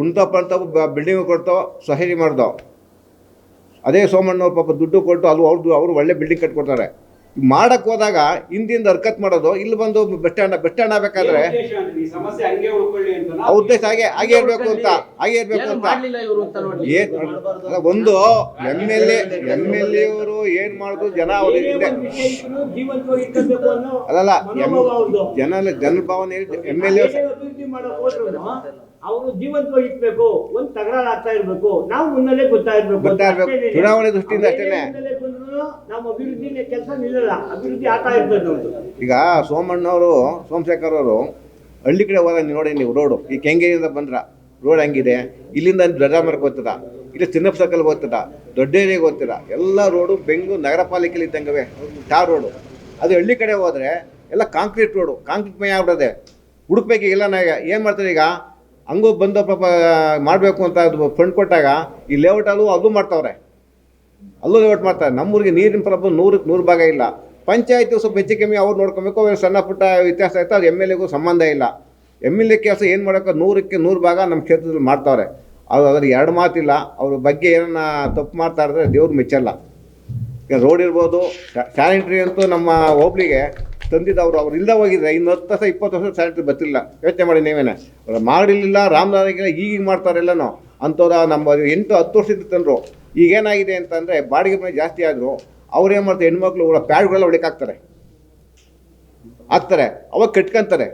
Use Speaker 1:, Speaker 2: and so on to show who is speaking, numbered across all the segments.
Speaker 1: ಉಣ್ತಪ್ಪ ಅಂತ ಬಿಲ್ಡಿಂಗ್ ಕೊಡ್ತಾವ ಸಹರಿ ಮಾಡ್ದೋ. ಅದೇ ಸೋಮಣ್ಣ ಪಾಪ ದುಡ್ಡು ಕೊಟ್ಟು ಅದು ಅವ್ರದ್ದು ಅವರು ಒಳ್ಳೆ ಬಿಲ್ಡಿಂಗ್ ಕಟ್ಕೊಡ್ತಾರೆ. ಮಾಡಕ್ಕೆ ಹೋದಾಗ ಹಿಂದಿಂದ ಹರ್ಕತ್ ಮಾಡೋದು ಇಲ್ಲಿ ಬಂದು ಬೆಟ್ಟ ಸ್ಟ್ಯಾಂಡ್ ಬೆಟ್ಟ ಸ್ಟ್ಯಾಂಡ್ ಆಗ್ಬೇಕಾದ್ರೆ
Speaker 2: ಉದ್ದೇಶ ಈ ಸಮಸ್ಯೆ ಹಂಗೆ
Speaker 1: ಹಾಗೆ ಹಾಗೆ ಇರಬೇಕು ಅಂತ ಹಾಗೆ ಇರಬೇಕು ಅಂತ.
Speaker 3: ಮಾಡ್ಲಿಲ್ಲ ಇವರು ಅಂತ ನೋಡಿ
Speaker 1: ಅಲ್ಲ, ಒಂದು M L A M L A ಅವರು ಏನ್ ಮಾಡುದು ಜನ ಅವ್ರ ಅಲ್ಲಲ್ಲ ಜನ ಜನ ಭಾವನೆ ಎಂ ಎಲ್ ಎ
Speaker 4: ಅವರು ಜೀವಂತವಾಗಿ ಇಟ್ಬೇಕು ಒಂದ್ ತಕರಾರು ಆಗ್ತಾ ಇರ್ಬೇಕು ನಾವು ಮುನ್ನಲ್ಲೇ ಗೊತ್ತಾ ಇರ್ಬೇಕು
Speaker 1: ಗೊತ್ತಾ ಇರ್ಬೇಕು.
Speaker 4: ಅಷ್ಟೇನೆ.
Speaker 1: ಚುನಾವಣೆ ದೃಷ್ಟಿಯಿಂದ ಅಷ್ಟೇ.
Speaker 4: ಮುನ್ನಲ್ಲೇ ನಮ್ಮ ಅಭಿವೃದ್ಧಿ ಕೆಲಸ ನಿಲ್ಲಲ್ಲ. ಅಭಿವೃದ್ಧಿ ಆಗ್ತಾ ಇರ್ತದೆ ನಮ್ದು
Speaker 1: ಈಗ ಸೋಮಣ್ಣವರು ಸೋಮಶೇಖರ್ ಅವರು ಹಳ್ಳಿ ಕಡೆ ಹೋದಾಗ ನೀವು ನೋಡಿ ನೀವು ರೋಡು. ಈ ಕೆಂಗೇರಿಯಿಂದ ಬಂದ್ರ ರೋಡ್ ಹಂಗಿದೆ ಇಲ್ಲಿಂದ ಧ್ವಜಾಮರಕ್ಕೆ ಹೋಗ್ತದ ಇಲ್ಲಿ ಚಿನ್ನಪ್ಪ ಸರ್ಕಲ್ ಹೋಗ್ತದ ದೊಡ್ಡ ಏರಿಯಾಗೆ ಹೋಗ್ತದ ಎಲ್ಲ ರೋಡು ಬೆಂಗಳೂರು ನಗರ ಪಾಲಿಕೆಯಲ್ಲಿ ಇದ್ದಂಗವೆ. ಟಾರ್ ರೋಡು. ಅದು ಹಳ್ಳಿ ಕಡೆ ಹೋದ್ರೆ ಎಲ್ಲ ಕಾಂಕ್ರೀಟ್ ರೋಡು. ಕಾಂಕ್ರೀಟ್ ಮಯ ಆಗ್ಬಿಡದೆ. ಹುಡುಕ್ಬೇಕು ಎಲ್ಲ ನಾಗ ಏನು ಮಾಡ್ತಾರೆ ಈಗ? ಹಂಗೂ ಬಂದ ಪಾಪ, ಮಾಡಬೇಕು ಅಂತ ಅದು ಫಂಡ್ ಕೊಟ್ಟಾಗ ಈ ಲೇಔಟಲ್ಲೂ ಅಲ್ಲೂ ಮಾಡ್ತಾವ್ರೆ. ಅಲ್ಲೂ ಲೇಔಟ್ ಮಾಡ್ತಾರೆ. ನಮ್ಮೂರಿಗೆ ನೀರಿನ ಪ್ರಾಬ್ಲಮ್ ನೂರಕ್ಕೆ ನೂರು ಭಾಗ ಇಲ್ಲ. ಪಂಚಾಯತಿ ಸ್ವಲ್ಪ ಹೆಚ್ಚು ಕಮ್ಮಿ ಅವ್ರು ನೋಡ್ಕೊಬೇಕು ಸಣ್ಣ ಪುಟ್ಟ ವ್ಯತ್ಯಾಸ ಆಯ್ತು ಅದು ಎಂ ಎಲ್ ಎಗೂ ಸಂಬಂಧ ಇಲ್ಲ. ಎಂ ಎಲ್ ಎ ಕೆಲಸ ಏನು ಮಾಡೋಕೆ ನೂರಕ್ಕೆ ನೂರು ಭಾಗ ನಮ್ಮ ಕ್ಷೇತ್ರದಲ್ಲಿ ಮಾಡ್ತಾವ್ರೆ. ಅದು ಅದ್ರ ಎರಡು ಮಾತಿಲ್ಲ. ಅವ್ರ ಬಗ್ಗೆ ಏನನ್ನ ತಪ್ಪು ಮಾಡ್ತಾ ಇದ್ರೆ ದೇವ್ರು ಮೆಚ್ಚಲ್ಲ. ಈಗ ರೋಡ್ ಇರ್ಬೋದು ಸ್ಯಾನಿಟ್ರಿ ಅಂತೂ ನಮ್ಮ ಹೋಬ್ಳಿಗೆ ತಂದಿದ್ದವ್ರು ಅವ್ರು ಇಲ್ಲದೆ ಹೋಗಿದ್ರೆ ಇನ್ನು ಹತ್ತು ವರ್ಷ, ಇಪ್ಪತ್ತು ವರ್ಷ ಸ್ಯಾನಿಟ್ರಿ ಬರ್ತಿಲ್ಲ ಯೋಚನೆ ಮಾಡಿ ನೀವೇನೆ. ಅವ್ರು ಮಾಡಿರಲಿಲ್ಲ ರಾಮನಾಥಿಗೆ ಈಗೀಗ ಮಾಡ್ತಾರೆಲ್ಲನೂ? ಅಂಥವ್ರು ನಮ್ಮ ಎಂಟು, ಹತ್ತು ವರ್ಷದಿಂದ ತಂದರು. ಈಗೇನಾಗಿದೆ ಅಂತಂದರೆ ಬಾಡಿಗೆ ಮನೆ ಜಾಸ್ತಿ ಆದರು ಅವ್ರು ಏನು ಮಾಡ್ತಾರೆ, ಹೆಣ್ಮಕ್ಳು ಪ್ಯಾಡ್ಗಳೆಲ್ಲ ಹೊಡಿಕಾಕ್ತಾರೆ ಹಾಕ್ತಾರೆ. ಅವಾಗ ಕಟ್ಕೊಂತಾರೆ.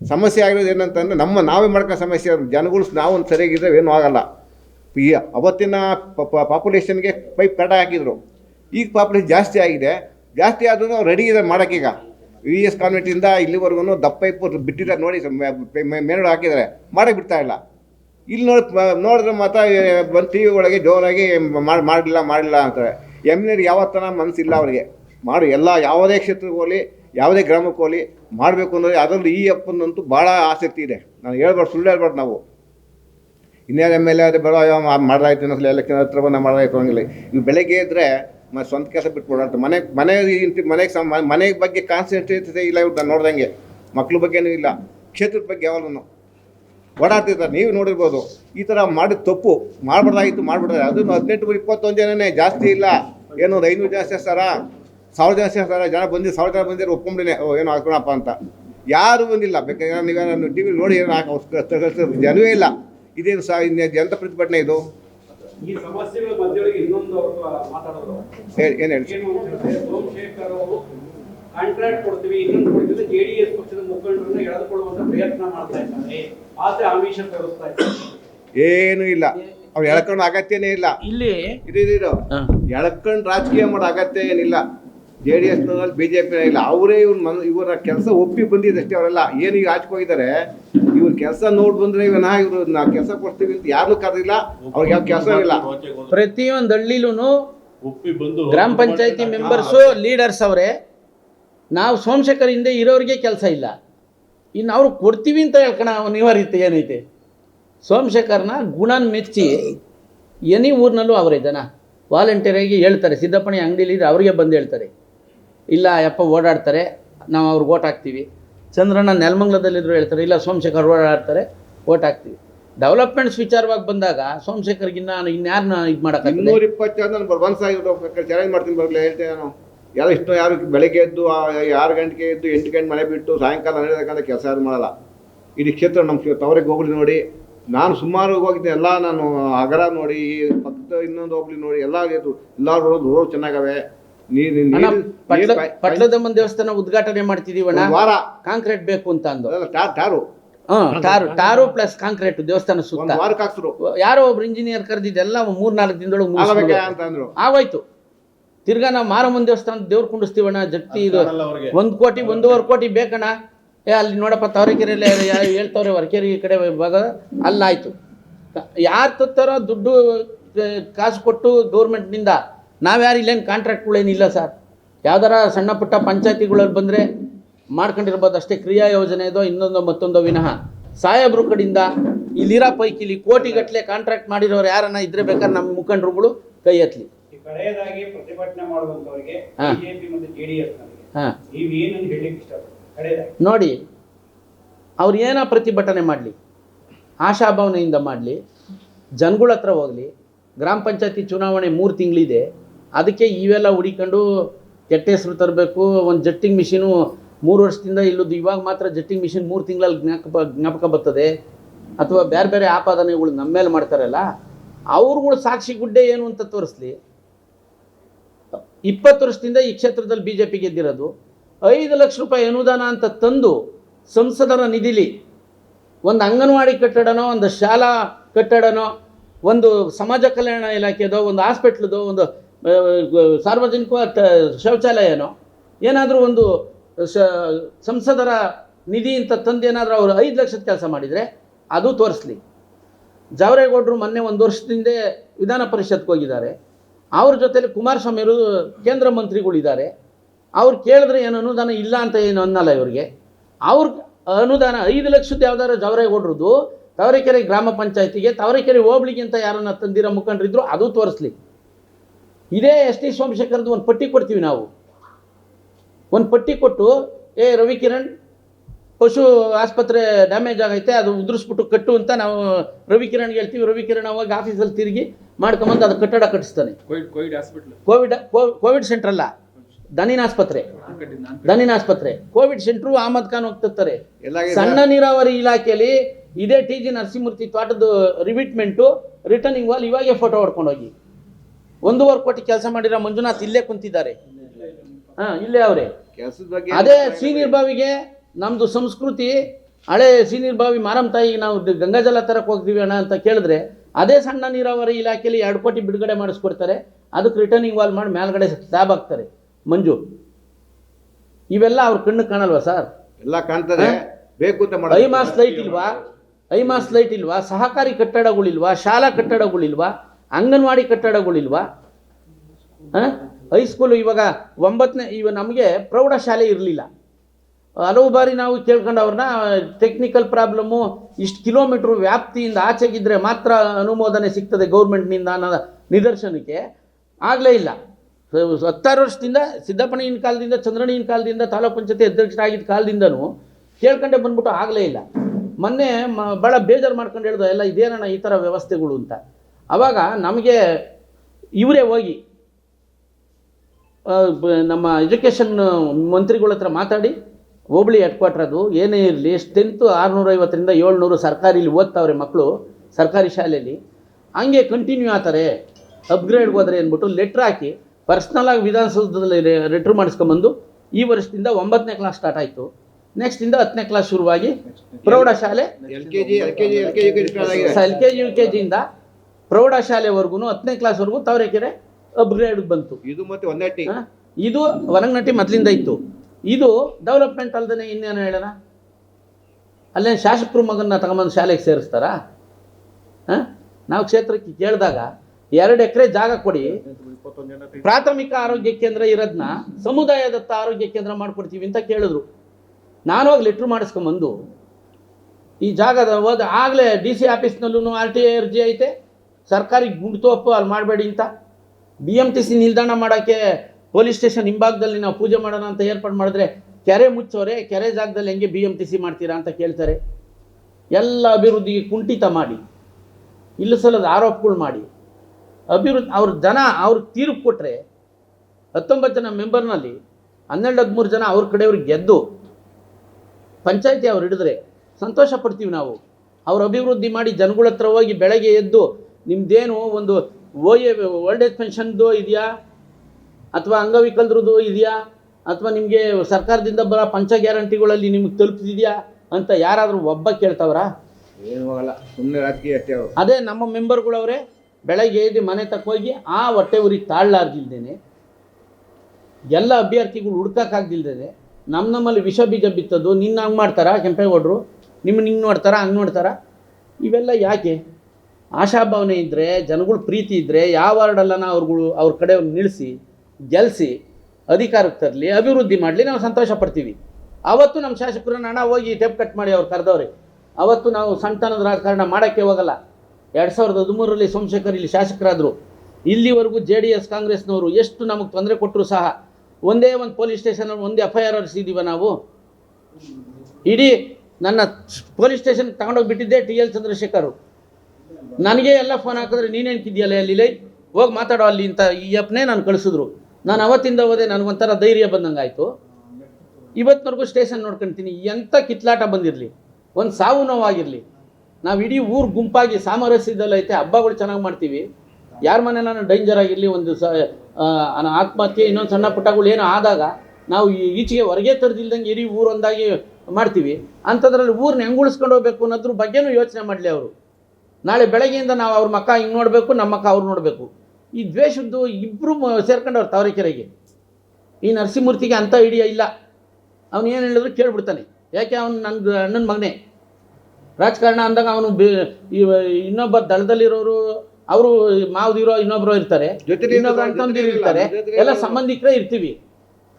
Speaker 1: ಸಮಸ್ಯೆ ಆಗಿರೋದು ಏನಂತಂದರೆ ನಮ್ಮ ನಾವೇ ಮಾಡ್ಕೋ ಸಮಸ್ಯೆ ಜನಗಳು ನಾವು ಒಂದು ಸರಿಯಾಗಿದ್ರೆ ಏನೂ ಆಗಲ್ಲ. ಈ ಅವತ್ತಿನ ಪಾಪ್ಯುಲೇಷನ್ಗೆ ಪೈಪ್ ಕಟ ಹಾಕಿದ್ರು. ಈಗ ಪಾಪ್ಯುಲೇಷನ್ ಜಾಸ್ತಿ ಆಗಿದೆ. ಜಾಸ್ತಿ ಆದ್ರೂ ಅವ್ರು ರೆಡಿ ಇದೆ ಮಾಡೋಕ್ಕೀಗ ವಿ ಎಸ್ ಕಾನ್ವೆಂಟಿಂದ ಇಲ್ಲಿವರೆಗೂ ದಪ್ಪ ಪೈಪ್ ಬಿಟ್ಟಿದ್ದಾರೆ ನೋಡಿ ಮೇಲ್ಗಡೆ ಹಾಕಿದ್ದಾರೆ. ಮಾಡಕ್ಕೆ ಬಿಡ್ತಾ ಇಲ್ಲ. ಇಲ್ಲಿ ನೋಡಿ ನೋಡಿದ್ರೆ ಮಾತ್ರ ಬಂದು ಟಿ ವಿ ಒಳಗೆ ಜೋರಾಗಿ ಮಾಡಿ ಮಾಡಲಿಲ್ಲ ಮಾಡಲಿಲ್ಲ ಅಂತಾರೆ. ಎಂ ಎಲ್ ಯಾವತ್ತನ ಮನಸ್ಸಿಲ್ಲ ಅವರಿಗೆ. ಮಾಡು, ಎಲ್ಲ ಯಾವುದೇ ಕ್ಷೇತ್ರಕ್ಕೆ ಹೋಗಲಿ, ಯಾವುದೇ ಗ್ರಾಮಕ್ಕೆ ಹೋಗಲಿ, ಮಾಡಬೇಕು ಅಂದರೆ ಅದರಲ್ಲೂ ಈ ಅಪ್ಪನಂತೂ ಭಾಳ ಆಸಕ್ತಿ ಇದೆ. ನಾನು ಹೇಳ್ಬಾರ್ದು, ಸುಳ್ಳು ಹೇಳ್ಬಾರ್ದು ನಾವು. ಇನ್ನೇನು ಎಂ ಎಲ್ ಎ ಬರೋ ಮಾಡ್ರಾಯ್ತು ಎಲ್ಲ ಕೇಂದ್ರ ಹತ್ರ ಬಂದು ಮಾಡಲಾಯ್ತು ಹಂಗಿಲ್ಲ ಇವು ಬೆಳಗ್ಗೆ ಇದ್ದರೆ ಮ ಸ್ವಂತ ಕೆಲಸ ಬಿಟ್ಬಿಡೋಂತ ಮನೆ ಮನೆ ಮನೆಗೆ ಸಮ, ಮನೆ ಬಗ್ಗೆ ಕಾನ್ಸಂಟ್ರೇಟ್ ಇಲ್ಲ ಇವ್ರು ನಾನು ನೋಡ್ದಂಗೆ. ಮಕ್ಳ ಬಗ್ಗೆನೂ ಇಲ್ಲ. ಕ್ಷೇತ್ರದ ಬಗ್ಗೆ ಯಾವಾಗಲೂ ಓಡಾಡ್ತಿರ್ತಾರೆ. ನೀವು ನೋಡಿರ್ಬೋದು. ಈ ಥರ ಮಾಡಿದ ತಪ್ಪು. ಮಾಡ್ಬಾರ್ದಾಗಿತ್ತು ಮಾಡ್ಬಿಡ್ತಾರೆ ಅದನ್ನು ಹದಿನೆಂಟು ಇಪ್ಪತ್ತೊಂದು ಜನನೇ ಜಾಸ್ತಿ ಇಲ್ಲ. ಏನು ಒಂದು ಐನೂರು ಜನ ಸೇರ್ತಾರ ಸಾವಿರ ಜನ ಸೇರ್ತಾರ ಜನ ಬಂದು ಸಾವಿರ ಜನ ಬಂದಿರೋ ಒಪ್ಕೊಂಬಿಡಿನೇ ಏನೋ ಹಾಕೋಣಪ್ಪ ಅಂತ. ಯಾರು ಬಂದಿಲ್ಲ. ಬೇಕಾದ್ರೆ ನೀವು ಟಿ ವಿ ನೋಡಿ ಏನೋ ಹಾಕಿ ಜನವೇ ಇಲ್ಲ. ಇದೇನು ಸಹ ಇನ್ನೇ ಎಂಥ ಪ್ರತಿಭಟನೆ ಇದು?
Speaker 2: ಈ ಸಮಸ್ಯೆಗಳ ಮಧ್ಯೊಳಗೆ ಇನ್ನೊಂದು ಅವರು ಮಾತಾಡೋದು
Speaker 1: ಏನು
Speaker 2: ಅಂತಂದ್ರೆ ಸೋಮಶೇಖರ್ ಅವರು ಕಾಂಟ್ರಾಕ್ಟ್ ಕೊಡ್ತೀವಿ ಇನ್ನೊಂದು ಕೊಡ್ತೀವಿ ಜೆಡಿಎಸ್ ಪಕ್ಷದ ಮುಖಂಡರನ್ನ ಎಳೆದುಕೊಳ್ಳುವಂತ ಪ್ರಯತ್ನ ಮಾಡ್ತಾ ಇದ್ದಾರೆ. ಆದ್ರೆ ಆಮಿಷ ತೋರಿಸ್ತಾ ಇದ್ದಾರೆ.
Speaker 1: ಏನೂ ಇಲ್ಲ. ಅವ್ರು ಎಳ್ಕೊಂಡು ಅಗತ್ಯನೇ ಇಲ್ಲ.
Speaker 3: ಇಲ್ಲಿ
Speaker 1: ಇದು ಎಳ್ಕೊಂಡು ರಾಜಕೀಯ ಮಾಡೋ ಅಗತ್ಯ ಏನಿಲ್ಲ. ಜೆ ಡಿ ಎಸ್ನಲ್ಲಿ ಬಿ ಜೆ ಪಿ ಇಲ್ಲ ಅವರೇ ಇವ್ರ ಮನ್ ಇವರ ಕೆಲಸ ಒಪ್ಪಿ ಬಂದಿದೆ ಅಷ್ಟೇ ಅವರೆಲ್ಲ. ಏನು ಈಗ ಆಚೆ ಹೋಗಿದ್ದಾರೆ? ಇವ್ರ ಕೆಲಸ ನೋಡಿ ಬಂದ್ರೆ ಇವನ ಇವರು ನಾ ಕೆಲಸ ಕೊಡ್ತೀವಿ ಅಂತ ಯಾರು ಕರೆದಿಲ್ಲ ಅವ್ರಿಗೆ ಯಾವ ಕೆಲಸ ಇಲ್ಲ.
Speaker 3: ಪ್ರತಿಯೊಂದು ಹಳ್ಳಿಲೂ
Speaker 5: ಒಪ್ಪಿ ಬಂದು
Speaker 3: ಗ್ರಾಮ ಪಂಚಾಯತಿ ಮೆಂಬರ್ಸು ಲೀಡರ್ಸ್ ಅವರೇ ನಾವು ಸೋಮಶೇಖರ್ ಹಿಂದೆ ಇರೋರಿಗೆ ಕೆಲಸ ಇಲ್ಲ. ಇನ್ನು ಅವ್ರು ಕೊಡ್ತೀವಿ ಅಂತ ಹೇಳ್ಕೊಳ ಅನಿವಾರ್ಯತೆ ಏನೈತೆ? ಸೋಮಶೇಖರ್ನ ಗುಣನ ಮೆಚ್ಚಿ ಎನಿ ಊರಿನಲ್ಲೂ ಅವರೇ ಜನ. ವಾಲಂಟಿಯರಾಗಿ ಹೇಳ್ತಾರೆ ಸಿದ್ದಪ್ಪಣಿ ಅಂಗಡಿಲಿದ್ರೆ ಅವ್ರಿಗೆ ಬಂದು ಹೇಳ್ತಾರೆ. ಇಲ್ಲ ಯಪ್ಪ ಓಡಾಡ್ತಾರೆ, ನಾವು ಅವ್ರಿಗೆ ಓಟ್ ಹಾಕ್ತೀವಿ. ಚಂದ್ರಣ್ಣ ನೆಲಮಂಗ್ಲದಲ್ಲಿದ್ರು ಹೇಳ್ತಾರೆ, ಇಲ್ಲ ಸೋಮಶೇಖರ್ ಓಡಾಡ್ತಾರೆ, ಓಟ್ ಹಾಕ್ತೀವಿ. ಡೆವಲಪ್ಮೆಂಟ್ಸ್ ವಿಚಾರವಾಗಿ ಬಂದಾಗ ಸೋಮಶೇಖರ್ಗಿನ್ನ ಇನ್ಯಾರನ್ನ ಇದು ಮಾಡೋಕ್ಕಾಗ್ತದೆ?
Speaker 1: ಇನ್ನೂರ ಇಪ್ಪತ್ತು ನಾನು ಒಂದ್ ಸಾವಿರ ಚಾಲೆಂಜ್ ಮಾಡ್ತೀನಿ ಬರಲಿ ಹೇಳ್ತೇನೆ ನಾನು. ಯಾರೋ ಇಷ್ಟು ಯಾರು ಬೆಳಗ್ಗೆ ಎದ್ದು ಆರು ಗಂಟೆಗೆ ಎದ್ದು, ಎಂಟು ಗಂಟೆ ಮನೆ ಬಿಟ್ಟು, ಸಾಯಂಕಾಲ ನಡೆಯೋದಕ್ಕಂತ ಕೆಲಸ ಯಾರು ಮಾಡಲ್ಲ. ಇಡೀ ಕ್ಷೇತ್ರ ನಮ್ಮ ತವರಿಗೆ ಹೋಗ್ಲಿ ನೋಡಿ. ನಾನು ಸುಮಾರು ಹೋಗಿದ್ದೆ, ಎಲ್ಲ ನಾನು ಹಗರ ನೋಡಿ ಪಕ್ಕದ ಇನ್ನೊಂದು ಹೋಗ್ಲಿ ನೋಡಿ, ಎಲ್ಲ ಎಲ್ಲ ರೋಡ್ ರೋಡ್ ಚೆನ್ನಾಗವೆ.
Speaker 3: ಪಟ್ಲದಮ್ಮನ ದೇವಸ್ಥಾನ ಉದ್ಘಾಟನೆ ಮಾಡ್ತಿದೀವಿ
Speaker 1: ಅಣ್ಣ. ವಾರ.
Speaker 3: ಕಾಂಕ್ರೀಟ್ ಬೇಕು ಅಂತ ಅಂದು.
Speaker 1: Tar
Speaker 3: tar. Tar plus concrete ದೇವಸ್ಥಾನ ಸುತ್ತ. ಯಾರೋ ಒಬ್ರು ಇಂಜಿನಿಯರ್ ಕರೆದಿದ್ದೆಲ್ಲ ಮೂರ್ ನಾಲ್ಕು ದಿನದೊಳಗೆ
Speaker 1: ಆಗಬೇಕ ಅಂತ ಅಂದ್ರು.
Speaker 3: ಆಗೋಯ್ತು. ತಿರ್ಗಾ ನಾವು ಮಾರಮ್ಮನ ದೇವಸ್ಥಾನ ದೇವ್ರು ಕುಂಡಿಸ್ತೀವಣ್ಣ ಜಟ್ಟಿ ಇದು. ಒಂದು ಕೋಟಿ ಒಂದೂವರೆ ಕೋಟಿ ಬೇಕಣ್ಣ. ಏ ಅಲ್ಲಿ ನೋಡಪ್ಪ ತವರೆಕೆರೆಯಲ್ಲಿ ಹೇಳ್ತವ್ರೆ ವರ್ಕೇರಿ ಈ ಕಡೆ ಭಾಗ ಅಲ್ಲಾಯ್ತು. ಯಾರು ತತ್ತಾರೋ ದುಡ್ಡು ಕಾಸು ಕೊಟ್ಟು ಗೌರ್ಮೆಂಟ್ನಿಂದ ನಾವ್ಯಾರು ಇಲ್ಲೇನು ಕಾಂಟ್ರಾಕ್ಟ್ಗಳೇನಿಲ್ಲ ಸರ್ ಯಾವ್ದಾರ ಸಣ್ಣ ಪುಟ್ಟ ಪಂಚಾಯತಿಗಳಲ್ಲಿ ಬಂದರೆ ಮಾಡ್ಕೊಂಡಿರ್ಬೋದು. ಅಷ್ಟೇ ಕ್ರಿಯಾ ಯೋಜನೆ ಇದೋ ಇನ್ನೊಂದೋ ಮತ್ತೊಂದೋ ವಿನಃ. ಸಾಹೇಬ್ರ ಕಡೆಯಿಂದ ಇಲ್ಲಿರೋ ಪೈಕಿಲಿ ಕೋಟಿಗಟ್ಟಲೆ ಕಾಂಟ್ರಾಕ್ಟ್ ಮಾಡಿರೋರು ಯಾರನ್ನ ಇದ್ರೆ ಬೇಕಾದ್ರೆ ನಮ್ಮ ಮುಖಂಡರುಗಳು ಕೈ ಎತ್ತಲಿ
Speaker 2: ಕಡೆಯದಾಗಿ ಪ್ರತಿಭಟನೆ ಮಾಡುವಂತವರಿಗೆ. ಬಿಜೆಪಿ ಮತ್ತು ಜೆಡಿಎಸ್ ನೀವು ಹೇಳಲಿಕ್ಕೆ
Speaker 3: ನೋಡಿ ಅವ್ರು ಏನೋ ಪ್ರತಿಭಟನೆ ಮಾಡಲಿ ಆಶಾಭಾವನೆಯಿಂದ ಮಾಡಲಿ ಜನಗಳ ಹತ್ರ ಹೋಗಲಿ ಗ್ರಾಮ ಪಂಚಾಯತಿ ಚುನಾವಣೆ ಮೂರು ತಿಂಗಳಿದೆ. ಅದಕ್ಕೆ ಇವೆಲ್ಲ ಹುಡಿಕೊಂಡು ಕೆಟ್ಟ ಹೆಸರು ತರಬೇಕು. ಒಂದು ಜಟ್ಟಿಂಗ್ ಮಿಷಿನು ಮೂರು ವರ್ಷದಿಂದ ಇಲ್ಲದ್ದು ಇವಾಗ ಮಾತ್ರ ಜಟ್ಟಿಂಗ್ ಮಿಷಿನ್ ಮೂರು ತಿಂಗಳಲ್ಲಿ ಜ್ಞಾಪಕ ಜ್ಞಾಪಕ ಬರ್ತದೆ. ಅಥವಾ ಬೇರೆ ಬೇರೆ ಆಪಾದನೆಗಳು ನಮ್ಮ ಮೇಲೆ ಮಾಡ್ತಾರಲ್ಲ, ಅವ್ರುಗಳು ಸಾಕ್ಷಿ ಗುಡ್ಡೆ ಏನು ಅಂತ ತೋರಿಸ್ಲಿ. ಇಪ್ಪತ್ತು ವರ್ಷದಿಂದ ಈ ಕ್ಷೇತ್ರದಲ್ಲಿ ಬಿ ಜೆ ಪಿ ಗೆದ್ದಿರೋದು. ಐದು ಲಕ್ಷ ರೂಪಾಯಿ ಅನುದಾನ ಅಂತ ತಂದು ಸಂಸದರ ನಿಧಿಲಿ ಒಂದು ಅಂಗನವಾಡಿ ಕಟ್ಟಡನೋ, ಒಂದು ಶಾಲಾ ಕಟ್ಟಡನೋ, ಒಂದು ಸಮಾಜ ಕಲ್ಯಾಣ ಇಲಾಖೆದೋ, ಒಂದು ಹಾಸ್ಪಿಟ್ಲದೋ, ಒಂದು ಸಾರ್ವಜನಿಕ ಶೌಚಾಲಯ ಶೌಚಾಲಯನೋ? ಏನಾದರೂ ಒಂದು ಶ ಸಂಸದರ ನಿಧಿ ಅಂತ ತಂದು ಏನಾದರೂ ಅವರು ಐದು ಲಕ್ಷದ ಕೆಲಸ ಮಾಡಿದರೆ ಅದು ತೋರಿಸ್ಲಿ. ಜಾವರೇಗೌಡರು ಮೊನ್ನೆ ಒಂದು ವರ್ಷದಿಂದ ವಿಧಾನ ಪರಿಷತ್ಗೆ ಹೋಗಿದ್ದಾರೆ. ಅವ್ರ ಜೊತೆಲಿ ಕುಮಾರಸ್ವಾಮಿಯವರು ಕೇಂದ್ರ ಮಂತ್ರಿಗಳಿದ್ದಾರೆ. ಅವ್ರು ಕೇಳಿದ್ರೆ ಏನು ಅನುದಾನ ಇಲ್ಲ ಅಂತ ಏನು ಅನ್ನಲ್ಲ ಇವ್ರಿಗೆ. ಅವ್ರ ಅನುದಾನ ಐದು ಲಕ್ಷದ ಯಾವ್ದಾದ್ರು ಜಾವರೇಗೌಡ್ರದ್ದು, ತಾವರೆಕೆರೆ ಗ್ರಾಮ ಪಂಚಾಯತಿಗೆ, ತಾವರೆಕೆರೆ ಹೋಬಳಿಗಿಂತ ಯಾರನ್ನ ತಂದಿರೋ ಮುಖಂಡರಿದ್ರು ಅದು ತೋರಿಸ್ಲಿ. ಇದೇ ಎಸ್ ಟಿ ಸೋಮಶೇಖರ್ದು ಒಂದು ಪಟ್ಟಿ ಕೊಡ್ತೀವಿ ನಾವು. ಒಂದು ಪಟ್ಟಿ ಕೊಟ್ಟು ಏ ರವಿಕಿರಣ್ ಪಶು ಆಸ್ಪತ್ರೆ ಡ್ಯಾಮೇಜ್ ಆಗೈತೆ ಅದು ಉದುರಿಸ್ಬಿಟ್ಟು ಕಟ್ಟು ಅಂತ ನಾವು ರವಿಕಿರಣ್ಗೆ ಹೇಳ್ತೀವಿ. ರವಿಕಿರಣ್ ಅವಾಗ ಆಫೀಸಲ್ಲಿ ತಿರುಗಿ ಮಾಡ್ಕೊಂಬಂದು ಅದು ಕಟ್ಟಡ ಕಟ್ಟಿಸ್ತಾನೆ.
Speaker 5: Covid covid hospital
Speaker 3: covid covid centre ಅಲ್ಲ ದನಿನ ಆಸ್ಪತ್ರೆ. ದನಿನ ಆಸ್ಪತ್ರೆ. ಕೋವಿಡ್ ಸೆಂಟ್ರು ಅಹಮದ್ ಖಾನ್ ಹೋಗ್ತಿರ್ತಾರೆ. ಸಣ್ಣ ನೀರಾವರಿ ಇಲಾಖೆಯಲ್ಲಿ ಇದೇ ಟಿ ಜಿ ನರಸಿಂಹಮೂರ್ತಿ ತೋಟದ ರಿವಿಟ್ಮೆಂಟು ರಿಟರ್ನಿಂಗ್ ವಾಲ್ ಇವಾಗೆ ಫೋಟೋ ಹೊಡ್ಕೊಂಡು ಹೋಗಿ ಒಂದೂವರೆ ಕೋಟಿ ಕೆಲಸ ಮಾಡಿರೋ ಮಂಜುನಾಥ್ ಇಲ್ಲೇ ಕುಂತಿದ್ದಾರೆ. ಹಾಂ ಇಲ್ಲೇ ಅವರೇ. ಅದೇ ಸೀನಿಯರ್ ಬಾವಿಗೆ ನಮ್ಮದು ಸಂಸ್ಕೃತಿ ಹಳೆ ಸೀನಿಯರ್ ಬಾವಿ ಮಾರಮ್ಮ ತಾಯಿಗೆ ನಾವು ಗಂಗಾಜಲ ತರಕ್ಕೆ ಹೋಗ್ತೀವಿ ಅಣ್ಣ ಅಂತ ಕೇಳಿದ್ರೆ ಅದೇ ಸಣ್ಣ ನೀರಾವರಿ ಇಲಾಖೆಯಲ್ಲಿ ಎರಡು ಕೋಟಿ ಬಿಡುಗಡೆ ಮಾಡಿಸ್ಕೊಡ್ತಾರೆ. ಅದಕ್ಕೆ ರಿಟರ್ನಿಂಗ್ ವಾಲ್ ಮಾಡಿ ಮೇಲ್ಗಡೆ ಸ್ಟ್ಯಾಬ್ ಹಾಕ್ತಾರೆ. ಮಂಜು ಇವೆಲ್ಲ ಅವ್ರ ಕಣ್ಣು ಕಾಣಲ್ವಾ ಸರ್?
Speaker 1: ಎಲ್ಲ ಕಾಣ್ತದೆ. ಬೇಕು ಅಂತ
Speaker 3: ಐ ಮಾಸ್ ಲೈಟ್ ಇಲ್ವಾ? ಐ ಮಾಸ್ ಲೈಟ್ ಇಲ್ವಾ? ಸಹಕಾರಿ ಕಟ್ಟಡಗಳಿಲ್ವಾ? ಶಾಲಾ ಕಟ್ಟಡಗಳಿಲ್ವಾ? ಅಂಗನವಾಡಿ ಕಟ್ಟಡಗಳಿಲ್ವಾ? ಹೈಸ್ಕೂಲು ಇವಾಗ ಒಂಬತ್ತನೇ ಇವ ನಮಗೆ ಪ್ರೌಢಶಾಲೆ ಇರಲಿಲ್ಲ. ಹಲವು ಬಾರಿ ನಾವು ಕೇಳ್ಕೊಂಡು ಅವ್ರನ್ನ ಟೆಕ್ನಿಕಲ್ ಪ್ರಾಬ್ಲಮ್ಮು ಇಷ್ಟು ಕಿಲೋಮೀಟ್ರ್ ವ್ಯಾಪ್ತಿಯಿಂದ ಆಚೆಗಿದ್ರೆ ಮಾತ್ರ ಅನುಮೋದನೆ ಸಿಗ್ತದೆ ಗೌರ್ಮೆಂಟ್ನಿಂದ ಅನ್ನೋ ನಿದರ್ಶನಕ್ಕೆ. ಆಗಲೇ ಇಲ್ಲ. ಹತ್ತಾರು ವರ್ಷದಿಂದ ಸಿದ್ದಪ್ಪಣ್ಣನ ಕಾಲದಿಂದ ಚಂದ್ರಣ್ಣನ ಕಾಲದಿಂದ, ತಾಲೂಕು ಪಂಚಾಯತಿ ಅಧ್ಯಕ್ಷರಾಗಿದ್ದ ಕಾಲದಿಂದನೂ ಕೇಳ್ಕೊಂಡೆ ಬಂದ್ಬಿಟ್ಟು ಆಗಲೇ ಇಲ್ಲ. ಮೊನ್ನೆ ಮ ಭಾಳ ಬೇಜಾರು ಮಾಡ್ಕೊಂಡು ಹೇಳ್ದು, ಎಲ್ಲ ಇದೇನಣ್ಣ ಈ ಥರ ವ್ಯವಸ್ಥೆಗಳು ಅಂತ. ಆವಾಗ ನಮಗೆ ಇವರೇ ಹೋಗಿ ನಮ್ಮ ಎಜುಕೇಷನ್ ಮಂತ್ರಿಗಳ ಹತ್ರ ಮಾತಾಡಿ ಹೋಬಳಿ ಹೆಡ್ ಕ್ವಾರ್ಟರ್ ಅದು ಏನೇ ಇರಲಿ ಸ್ಟೆಂತು ಆರುನೂರೈವತ್ತರಿಂದ ಏಳ್ನೂರು ಸರ್ಕಾರಿಲಿ ಓದ್ತಾವ್ರೆ ಮಕ್ಕಳು ಸರ್ಕಾರಿ ಶಾಲೆಯಲ್ಲಿ. ಹಂಗೆ ಕಂಟಿನ್ಯೂ ಆತಾರೆ ಅಪ್ಗ್ರೇಡ್ ಹೋದರೆ ಅಂದ್ಬಿಟ್ಟು ಲೆಟ್ರ್ ಹಾಕಿ ಪರ್ಸ್ನಲಾಗಿ ವಿಧಾನಸೌಧದಲ್ಲಿ ಲೆಟ್ರ್ ಮಾಡಿಸ್ಕೊಂಬಂದು ಈ ವರ್ಷದಿಂದ ಒಂಬತ್ತನೇ ಕ್ಲಾಸ್ ಸ್ಟಾರ್ಟ್ ಆಯಿತು. ನೆಕ್ಸ್ಟಿಂದ ಹತ್ತನೇ ಕ್ಲಾಸ್ ಶುರುವಾಗಿ ಪ್ರೌಢಶಾಲೆ
Speaker 1: L K G L K G L K G ಆಗಿದೆ
Speaker 3: L K G U K ಜಿಯಿಂದ ಪ್ರೌಢಶಾಲೆವರೆಗೂ ಹತ್ತನೇ ಕ್ಲಾಸ್ವರೆಗೂ ತಾವರೆಕೆರೆ ಅಪ್ಗ್ರೇಡ್ ಬಂತು.
Speaker 1: ಇದು ಮತ್ತೆ ಒಂದೇ ಟಿ
Speaker 3: ಹ? ಇದು ವರಂಗನಟ್ಟಿ ಮೊದಲಿಂದ ಇತ್ತು. ಇದು ಡೆವಲಪ್ಮೆಂಟ್ ಅಲ್ದೇ ಇನ್ನೇನು ಹೇಳೋಣ? ಅಲ್ಲೇ ಶಾಸಕರು ಮಗನ್ನ ತಗೊಂಬಂದು ಶಾಲೆಗೆ ಸೇರಿಸ್ತಾರಾ? ಹಾಂ? ನಾವು ಕ್ಷೇತ್ರಕ್ಕೆ ಕೇಳಿದಾಗ ಎರಡು ಎಕರೆ ಜಾಗ ಕೊಡಿ. ಪ್ರಾಥಮಿಕ ಆರೋಗ್ಯ ಕೇಂದ್ರ ಇರೋದನ್ನ ಸಮುದಾಯದತ್ತ ಆರೋಗ್ಯ ಕೇಂದ್ರ ಮಾಡ್ಕೊಡ್ತೀವಿ ಅಂತ ಕೇಳಿದ್ರು. ನಾನು ಹೋಗಿ ಲೆಟ್ರ್ ಮಾಡಿಸ್ಕೊಂಬಂದು. ಈ ಜಾಗದ ಹೋದ ಆಗಲೇ ಡಿ ಸಿ ಆಫೀಸ್ನಲ್ಲೂ ಆರ್ ಟಿ ಐ ಅರ್ಜಿ ಐತೆ. ಸರ್ಕಾರಿ ಗುಂಡ್ತೋಪು ಅಲ್ಲಿ ಮಾಡಬೇಡಿ ಅಂತ. ಬಿ ಎಂ ಟಿ ಸಿ ನಿಲ್ದಾಣ ಮಾಡೋಕ್ಕೆ ಪೊಲೀಸ್ ಸ್ಟೇಷನ್ ಹಿಂಭಾಗದಲ್ಲಿ ನಾವು ಪೂಜೆ ಮಾಡೋಣ ಅಂತ ಏರ್ಪಾಡು ಮಾಡಿದ್ರೆ ಕೆರೆ ಮುಚ್ಚೋರೆ, ಕೆರೆ ಜಾಗದಲ್ಲಿ ಹೆಂಗೆ ಬಿ ಎಂ ಟಿ ಸಿ ಮಾಡ್ತೀರಾ ಅಂತ ಕೇಳ್ತಾರೆ. ಎಲ್ಲ ಅಭಿವೃದ್ಧಿಗೆ ಕುಂಠಿತ ಮಾಡಿ. ಇಲ್ಲ ಸಲದ ಆರೋಪಗಳು ಮಾಡಿ. ಅಭಿವೃದ್ಧಿ ಅವ್ರ ಜನ ಅವ್ರ ತೀರ್ಪು ಕೊಟ್ಟರೆ ಹತ್ತೊಂಬತ್ತು ಜನ ಮೆಂಬರ್ನಲ್ಲಿ ಹನ್ನೆರಡು, ಹದಿಮೂರು ಜನ ಅವ್ರ ಕಡೆಯವ್ರಿಗೆ ಗೆದ್ದು ಪಂಚಾಯತಿ ಅವ್ರು ಹಿಡಿದ್ರೆ ಸಂತೋಷ ಪಡ್ತೀವಿ ನಾವು. ಅವ್ರ ಅಭಿವೃದ್ಧಿ ಮಾಡಿ ಜನಗಳ ಹತ್ರ ಹೋಗಿ ಬೆಳಗ್ಗೆ ಎದ್ದು ನಿಮ್ದೇನು ಒಂದು ಓ ಎ ಓಲ್ಡ್ ಏಜ್ ಪೆನ್ಷನ್ದು ಇದೆಯಾ? ಅಥವಾ ಅಂಗವಿಕಲರದ್ದು ಇದೆಯಾ? ಅಥವಾ ನಿಮಗೆ ಸರ್ಕಾರದಿಂದ ಬರೋ ಪಂಚ ಗ್ಯಾರಂಟಿಗಳಲ್ಲಿ ನಿಮಗೆ ತಲುಪಿದೆಯಾ ಅಂತ ಯಾರಾದರೂ ಒಬ್ಬ ಕೇಳ್ತಾವ್ರಾ?
Speaker 1: ಏನು ಹೋಗಲ್ಲ ಸುಮ್ಮನೆ ರಾಜಕೀಯ ಅಷ್ಟೇ ಅವರು.
Speaker 3: ಅದೇ ನಮ್ಮ ಮೆಂಬರ್ಗಳವರೇ ಬೆಳಗ್ಗೆ ಎದ್ದು ಮನೆ ತಕ್ಕೋಗಿ ಆ ಹೊಟ್ಟೆ ಉರಿ ತಾಳ್ಲಾರ್ದಿಲ್ದೇನೆ ಎಲ್ಲ ಅಭ್ಯರ್ಥಿಗಳು ಹುಡ್ಕಕ್ಕಾಗ್ದಿಲ್ದೇನೆ ನಮ್ಮ ನಮ್ಮಲ್ಲಿ ವಿಷ ಬೀಜ ಬಿತ್ತದ್ದು ನಿನ್ನ ಹಂಗೆ ಮಾಡ್ತಾರಾ ಕೆಂಪೇಗೌಡರು? ನಿಮ್ಮನ್ನ ಹಿಂಗೆ ನೋಡ್ತಾರಾ ಹಂಗೆ ನೋಡ್ತಾರಾ? ಇವೆಲ್ಲ ಯಾಕೆ? ಆಶಾಭಾವನೆ ಇದ್ದರೆ ಜನಗಳು ಪ್ರೀತಿ ಇದ್ದರೆ ಯಾವ ವಾರ್ಡಲ್ಲನ ಅವ್ರುಗಳು ಅವ್ರ ಕಡೆ ನಿಲ್ಲಿಸಿ ಗೆಲ್ಲಿಸಿ ಅಧಿಕಾರಕ್ಕೆ ತರಲಿ, ಅಭಿವೃದ್ಧಿ ಮಾಡಲಿ, ನಾವು ಸಂತೋಷ ಪಡ್ತೀವಿ. ಆವತ್ತು ನಮ್ಮ ಶಾಸಕರನ್ನ ಹಣ ಹೋಗಿ ಟೇಪ್ ಕಟ್ ಮಾಡಿ ಅವ್ರು ಕರೆದವ್ರೆ. ಅವತ್ತು ನಾವು ಸಂತಾನದ ರಾಜಕಾರಣ ಮಾಡೋಕ್ಕೆ ಹೋಗಲ್ಲ. ಎರಡು ಸಾವಿರದ ಹದಿಮೂರರಲ್ಲಿ ಸೋಮಶೇಖರ್ ಇಲ್ಲಿ ಶಾಸಕರಾದರು. ಇಲ್ಲಿವರೆಗೂ ಜೆ ಡಿ ಎಸ್ ಕಾಂಗ್ರೆಸ್ನವರು ಎಷ್ಟು ನಮಗೆ ತೊಂದರೆ ಕೊಟ್ಟರು ಸಹ, ಒಂದೇ ಒಂದು ಪೊಲೀಸ್ ಸ್ಟೇಷನ್ ಒಂದೇ ಎಫ್ ಐ ಆರ್ ಹರಿಸಿದ್ದೀವ ನಾವು? ಇಡೀ ನನ್ನ ಪೊಲೀಸ್ ಸ್ಟೇಷನ್ಗೆ ತಗೊಂಡೋಗಿ ಬಿಟ್ಟಿದ್ದೆ ಟಿ ಎಲ್ ಚಂದ್ರಶೇಖರ್. ನನಗೆ ಎಲ್ಲ ಫೋನ್ ಹಾಕಿದ್ರೆ ನೀನೇನ್ಕಿದ್ಯಲ್ಲ ಅಲ್ಲಿ ಲೈ ಹೋಗಿ ಮಾತಾಡೋ ಅಲ್ಲಿ ಅಂತ ಈ ಅಪ್ನೇ ನಾನು ಕಳಿಸಿದ್ರು. ನಾನು ಅವತ್ತಿಂದ ಹೋದೆ ನನಗೊಂಥರ ಧೈರ್ಯ ಬಂದಂಗೆ ಆಯಿತು. ಇವತ್ತಿನವರೆಗೂ ಸ್ಟೇಷನ್ ನೋಡ್ಕೊಂತೀನಿ ಎಂಥ ಕಿತ್ಲಾಟ ಬಂದಿರಲಿ? ಒಂದು ಸಾವು ನೋವಾಗಿರಲಿ. ನಾವು ಇಡೀ ಊರು ಗುಂಪಾಗಿ ಸಾಮರಸ್ಯದಲ್ಲೈತೆ ಹಬ್ಬಗಳು ಚೆನ್ನಾಗಿ ಮಾಡ್ತೀವಿ. ಯಾರ ನಾನು ಡೇಂಜರ್ ಆಗಿರಲಿ, ಒಂದು ಸ ಆತ್ಮಹತ್ಯೆ, ಇನ್ನೊಂದು ಸಣ್ಣ ಪುಟ್ಟಗಳು ಏನೋ ಆದಾಗ, ನಾವು ಈಚೆಗೆ ಹೊರಗೆ ತರದಿಲ್ದಂಗೆ ಇಡೀ ಊರೊಂದಾಗಿ ಮಾಡ್ತೀವಿ. ಅಂಥದ್ರಲ್ಲಿ ಊರನ್ನ ಹೆಂಗೆ ಉಳಿಸ್ಕೊಂಡು ಹೋಗ್ಬೇಕು ಅನ್ನೋದ್ರ ಬಗ್ಗೆನೂ ಯೋಚನೆ ಮಾಡಲಿ ಅವರು. ನಾಳೆ ಬೆಳಗ್ಗೆಯಿಂದ ನಾವು ಅವ್ರ ಮಕ್ಕ ಹಿಂಗೆ ನೋಡಬೇಕು ನಮ್ಮ ಮಕ್ಕ ಅವ್ರು ನೋಡಬೇಕು. ಈ ದ್ವೇಷದ್ದು ಇಬ್ಬರು ಸೇರ್ಕೊಂಡವ್ರು ತಾವರೆಕೆರೆಗೆ ಈ ನರಸಿಂಹಮೂರ್ತಿಗೆ ಅಂಥ ಐಡಿಯಾ ಇಲ್ಲ. ಅವನು ಏನು ಹೇಳಿದ್ರು ಕೇಳ್ಬಿಡ್ತಾನೆ. ಯಾಕೆ ಅವನು ನನ್ನ ಅಣ್ಣನ ಮಗನೇ? ರಾಜಕಾರಣ ಅಂದಾಗ ಅವನು ಇನ್ನೊಬ್ಬ ದಳದಲ್ಲಿರೋರು ಅವರು ಮಾವದಿರೋ ಇನ್ನೊಬ್ಬರು ಇರ್ತಾರೆ. ಇನ್ನೊಬ್ರು
Speaker 1: ಇರ್ತಾರೆ,
Speaker 3: ಇರ್ತಾರೆ ಎಲ್ಲ. ಸಂಬಂಧಿಕರೇ ಇರ್ತೀವಿ.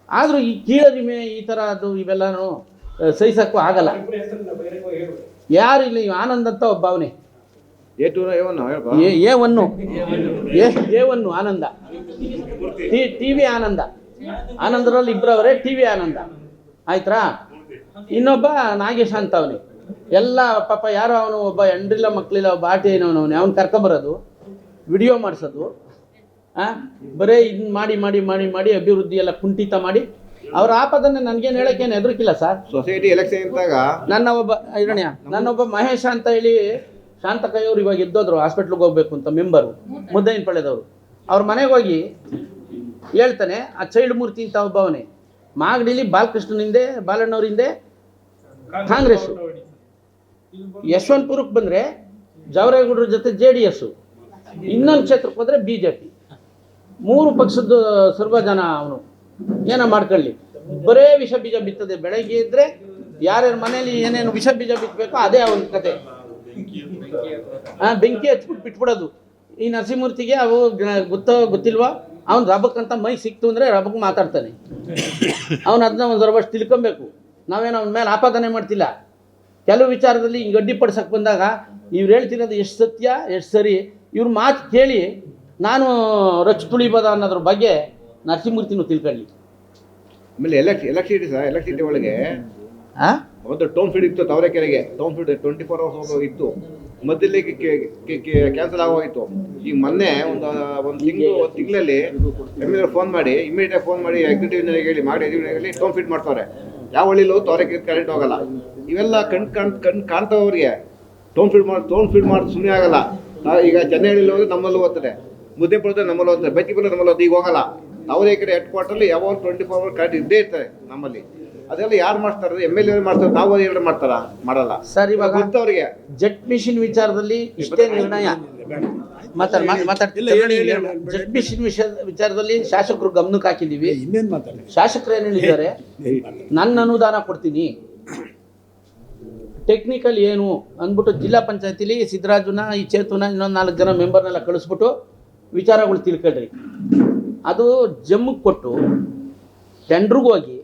Speaker 3: ಆದರೂ ಈ ಕೀಳರಿಮೆ ಈ ಥರ ಅದು ಇವೆಲ್ಲನೂ ಸಹಿಸೋಕ್ಕೂ ಆಗಲ್ಲ. ಯಾರು ಇಲ್ಲಿ ಆನಂದ್ ಅಂತ ಒಬ್ಬ ಅವನೇ. A one A one Anand. T T V Anand. ಆನಂದರಲ್ಲಿ ಇಬ್ಬರವರೇ ಟಿ ವಿ ಆನಂದ. ಆಯ್ತಾ ಇನ್ನೊಬ್ಬ ನಾಗೇಶ ಅಂತ ಅವನಿ ಎಲ್ಲ ಪಾಪ ಯಾರೋ ಅವನು ಒಬ್ಬ ಎಂಡ್ರಿಲ್ಲ ಮಕ್ಕಳಿಲ್ಲ ಒಬ್ಬ ಆಟಿ ಅವನು ಅವ್ನು ಕರ್ಕೊಂಬರೋದು ವಿಡಿಯೋ ಮಾಡಿಸೋದು. ಆ? ಬರೇ ಇದನ್ನ ಮಾಡಿ ಮಾಡಿ ಮಾಡಿ ಮಾಡಿ ಅಭಿವೃದ್ಧಿ ಎಲ್ಲ ಕುಂಠಿತ ಮಾಡಿ. ಅವ್ರ ಆಪದನ್ನು ನನಗೇನು ಹೇಳೋಕ್ಕೇನು ಹೆದರಿಕಿಲ್ಲ ಸರ್?
Speaker 1: ಸೊಸೈಟಿ ಎಲೆಕ್ಷನ್ ಇದ್ದಾಗ
Speaker 3: ನನ್ನ ಒಬ್ಬ ಇರಣ್ಯ ನನ್ನೊಬ್ಬ ಮಹೇಶ ಅಂತ ಹೇಳಿ ಶಾಂತ ಕೈಯವ್ರು ಇವಾಗ ಎದ್ದೋದ್ರು ಹಾಸ್ಪಿಟ್ಲಿಗೆ ಹೋಗ್ಬೇಕು ಅಂತ ಮೆಂಬರು ಮುದ್ದೈನ ಪಳೆದವರು ಅವ್ರ ಮನೆಗೆ ಹೋಗಿ ಹೇಳ್ತಾನೆ, ಆ ಚೈಲ್ಡ್ ಮೂರ್ತಿ ಅಂತ ಒಬ್ಬವನೇ ಮಾಗಡಿಲಿ ಬಾಲಕೃಷ್ಣನ ಹಿಂದೆ ಬಾಲಣ್ಣವ್ರ ಹಿಂದೆ ಕಾಂಗ್ರೆಸ್. ಯಶವಂತಪುರಕ್ಕೆ ಬಂದರೆ ಜವರೇಗೌಡರ ಜೊತೆ ಜೆ ಡಿ ಎಸ್ಸು ಇನ್ನೊಂದು ಕ್ಷೇತ್ರಕ್ಕೆ ಹೋದರೆ ಬಿ ಜೆ ಪಿ. ಮೂರು ಪಕ್ಷದ ಸರ್ವ ಜನ ಅವನು. ಏನೋ ಮಾಡ್ಕೊಳ್ಳಿ? ಬರೇ ವಿಷ ಬೀಜ ಬಿತ್ತದೆ. ಬೆಳಗ್ಗೆ ಇದ್ದರೆ ಯಾರ್ಯಾರ ಮನೇಲಿ ಏನೇನು ವಿಷ ಬೀಜ ಬಿತ್ತಬೇಕೋ ಅದೇ ಅವನ ಕತೆ. ಹಾಂ ಬೆಂಕಿ ಹಚ್ಬಿಟ್ಟು ಬಿಟ್ಬಿಡೋದು. ಈ ನರಸಿಂಹಮೂರ್ತಿಗೆ ಅವು ಗೊತ್ತೋ ಗೊತ್ತಿಲ್ವಾ ಅವ್ನು ರಬಕ್ಕಂತ ಮೈ ಸಿಕ್ತು ಅಂದರೆ ರಬಕ್ ಮಾತಾಡ್ತಾನೆ. ಅವನು ಅದನ್ನ ಒಂದು ಸ್ವಲ್ಪ ತಿಳ್ಕೊಬೇಕು. ನಾವೇನು ಅವನ ಮೇಲೆ ಆಪಾದನೆ ಮಾಡ್ತಿಲ್ಲ. ಕೆಲವು ವಿಚಾರದಲ್ಲಿ ಹಿಂಗೆ ಅಡ್ಡಿಪಡಿಸಕ್ಕೆ ಬಂದಾಗ ಇವ್ರು ಹೇಳ್ತಿರೋದು ಎಷ್ಟು ಸತ್ಯ ಎಷ್ಟು ಸರಿ ಇವ್ರ ಮಾತು ಕೇಳಿ ನಾನು ರಚ್ ತುಳಿಬೋದ ಅನ್ನೋದ್ರ ಬಗ್ಗೆ ನರಸಿಂಹಮೂರ್ತಿನೂ ತಿಳ್ಕೊಳ್ಳಿ.
Speaker 1: ಆಮೇಲೆ ಎಲೆಕ್ಟ್ ಎಲೆಕ್ಟ್ರಿಸಿಟಿ ಸರ್ ಎಲೆಕ್ಟ್ರಿಸಿಟಿ ಒಳಗೆ?
Speaker 3: ಹಾಂ
Speaker 1: ಒಂದು ಟೌನ್ ಫೀಡ್ ಇತ್ತು ತವರೆಕೆರೆಗೆ town feed twenty four hours ಇತ್ತು. ಮಧ್ಯದಲ್ಲಿ ಕ್ಯಾನ್ಸಲ್ ಆಗೋಗಿತ್ತು ಈಗ ಮೊನ್ನೆ ಒಂದು ಒಂದು ತಿಂಗಳು, ಒಂದು ತಿಂಗಳಲ್ಲಿ ಎಂ ಫೋನ್ ಮಾಡಿ ಇಮಿಡಿಯೇಟ್ ಫೋನ್ ಮಾಡಿ ಎಕ್ಸಿಕ್ಯೂಟಿವ್ ಹೇಳಿ, ಮಾಡಿ ಹೇಳಿ, ಟೌನ್ ಮಾಡ್ತಾರೆ. ಯಾವ ಹಳ್ಳಿಲೂ ತಾವರೆಕೆರೆ ಕರೆಂಟ್ ಹೋಗಲ್ಲ. ಇವೆಲ್ಲ ಕಣ್, ಕಾಣ್, ಕಣ್ ಕಾಣ್ತಾವ್ರಿಗೆ ಟೌನ್ ಫೀಡ್ ಮಾಡಿ, ಟೌನ್ ಫೀಡ್ ಮಾಡಿ ಸುಮ್ಮನೆ ಆಗಲ್ಲ. ಈಗ ಚೆನ್ನೈಹಳ್ಳಿಲಿ ಹೋದ್ರೆ ನಮ್ಮಲ್ಲೂ ಓದ್ತಾರೆ. ಮುದ್ದೆಪುರದ ನಮ್ಮಲ್ಲಿ ಓದ್ತಾರೆ. ಬೈಕಿಪುರ ನಮ್ಮಲ್ಲಿ ಓದ್ತಾರೆ. ಈಗ ಹೋಗಲ್ಲ. ಅವರೇ ಕಡೆ ಹೆಡ್ ಕ್ವಾರ್ಟರ್ಲಿ ಯಾವಾಗ ಟ್ವೆಂಟಿ ಫೋರ್ ಅವರ್ ಕರೆಂಟ್ ಇದ್ದೇ ಇರ್ತಾರೆ ನಮ್ಮಲ್ಲಿ. ಅದೆಲ್ಲ ಯಾರು ಮಾಡ್ತಾರೆ? ಎಂ ಎಲ್ ಎ ಮಾಡ್ತಾರೆ ನಾವು ಎರಡು ಮಾಡ್ತಾರ. ಮಾಡಲ್ಲ.
Speaker 3: ಸರ್ ಇವಾಗ
Speaker 1: ಅವ್ರಿಗೆ
Speaker 3: ಜೆಟ್ ಮಿಷಿನ್ ವಿಚಾರದಲ್ಲಿ ಇಷ್ಟೇ ನಿರ್ಣಯ. ಮಾತಾಡ್ ಮಾತಾಡ್ತಿಲ್ಲ ಜೆಟ್ ಮಿಷಿನ್ ವಿಷಯ ವಿಚಾರದಲ್ಲಿ ಶಾಸಕರು ಗಮನಕ್ಕೆ
Speaker 5: ಹಾಕಿದೀವಿ.
Speaker 3: ಶಾಸಕರು ಏನು ಹೇಳಿದ್ದಾರೆ? ನನ್ನ ಅನುದಾನ ಕೊಡ್ತೀನಿ. ಟೆಕ್ನಿಕಲ್ ಏನು ಅಂದ್ಬಿಟ್ಟು ಜಿಲ್ಲಾ ಪಂಚಾಯತಿಲಿ ಸಿದ್ದರಾಜುನ ಈ ಚೇತುನ ಇನ್ನೊಂದು ನಾಲ್ಕು ಜನ ಮೆಂಬರ್ನೆಲ್ಲ ಕಳಿಸ್ಬಿಟ್ಟು ವಿಚಾರಗಳು ತಿಳ್ಕೊಳ್ರಿ. ಅದು ಜಮ್ಮಿಗೆ ಕೊಟ್ಟು ಟೆಂಡ್ರಿಗೆ ಹೋಗಿ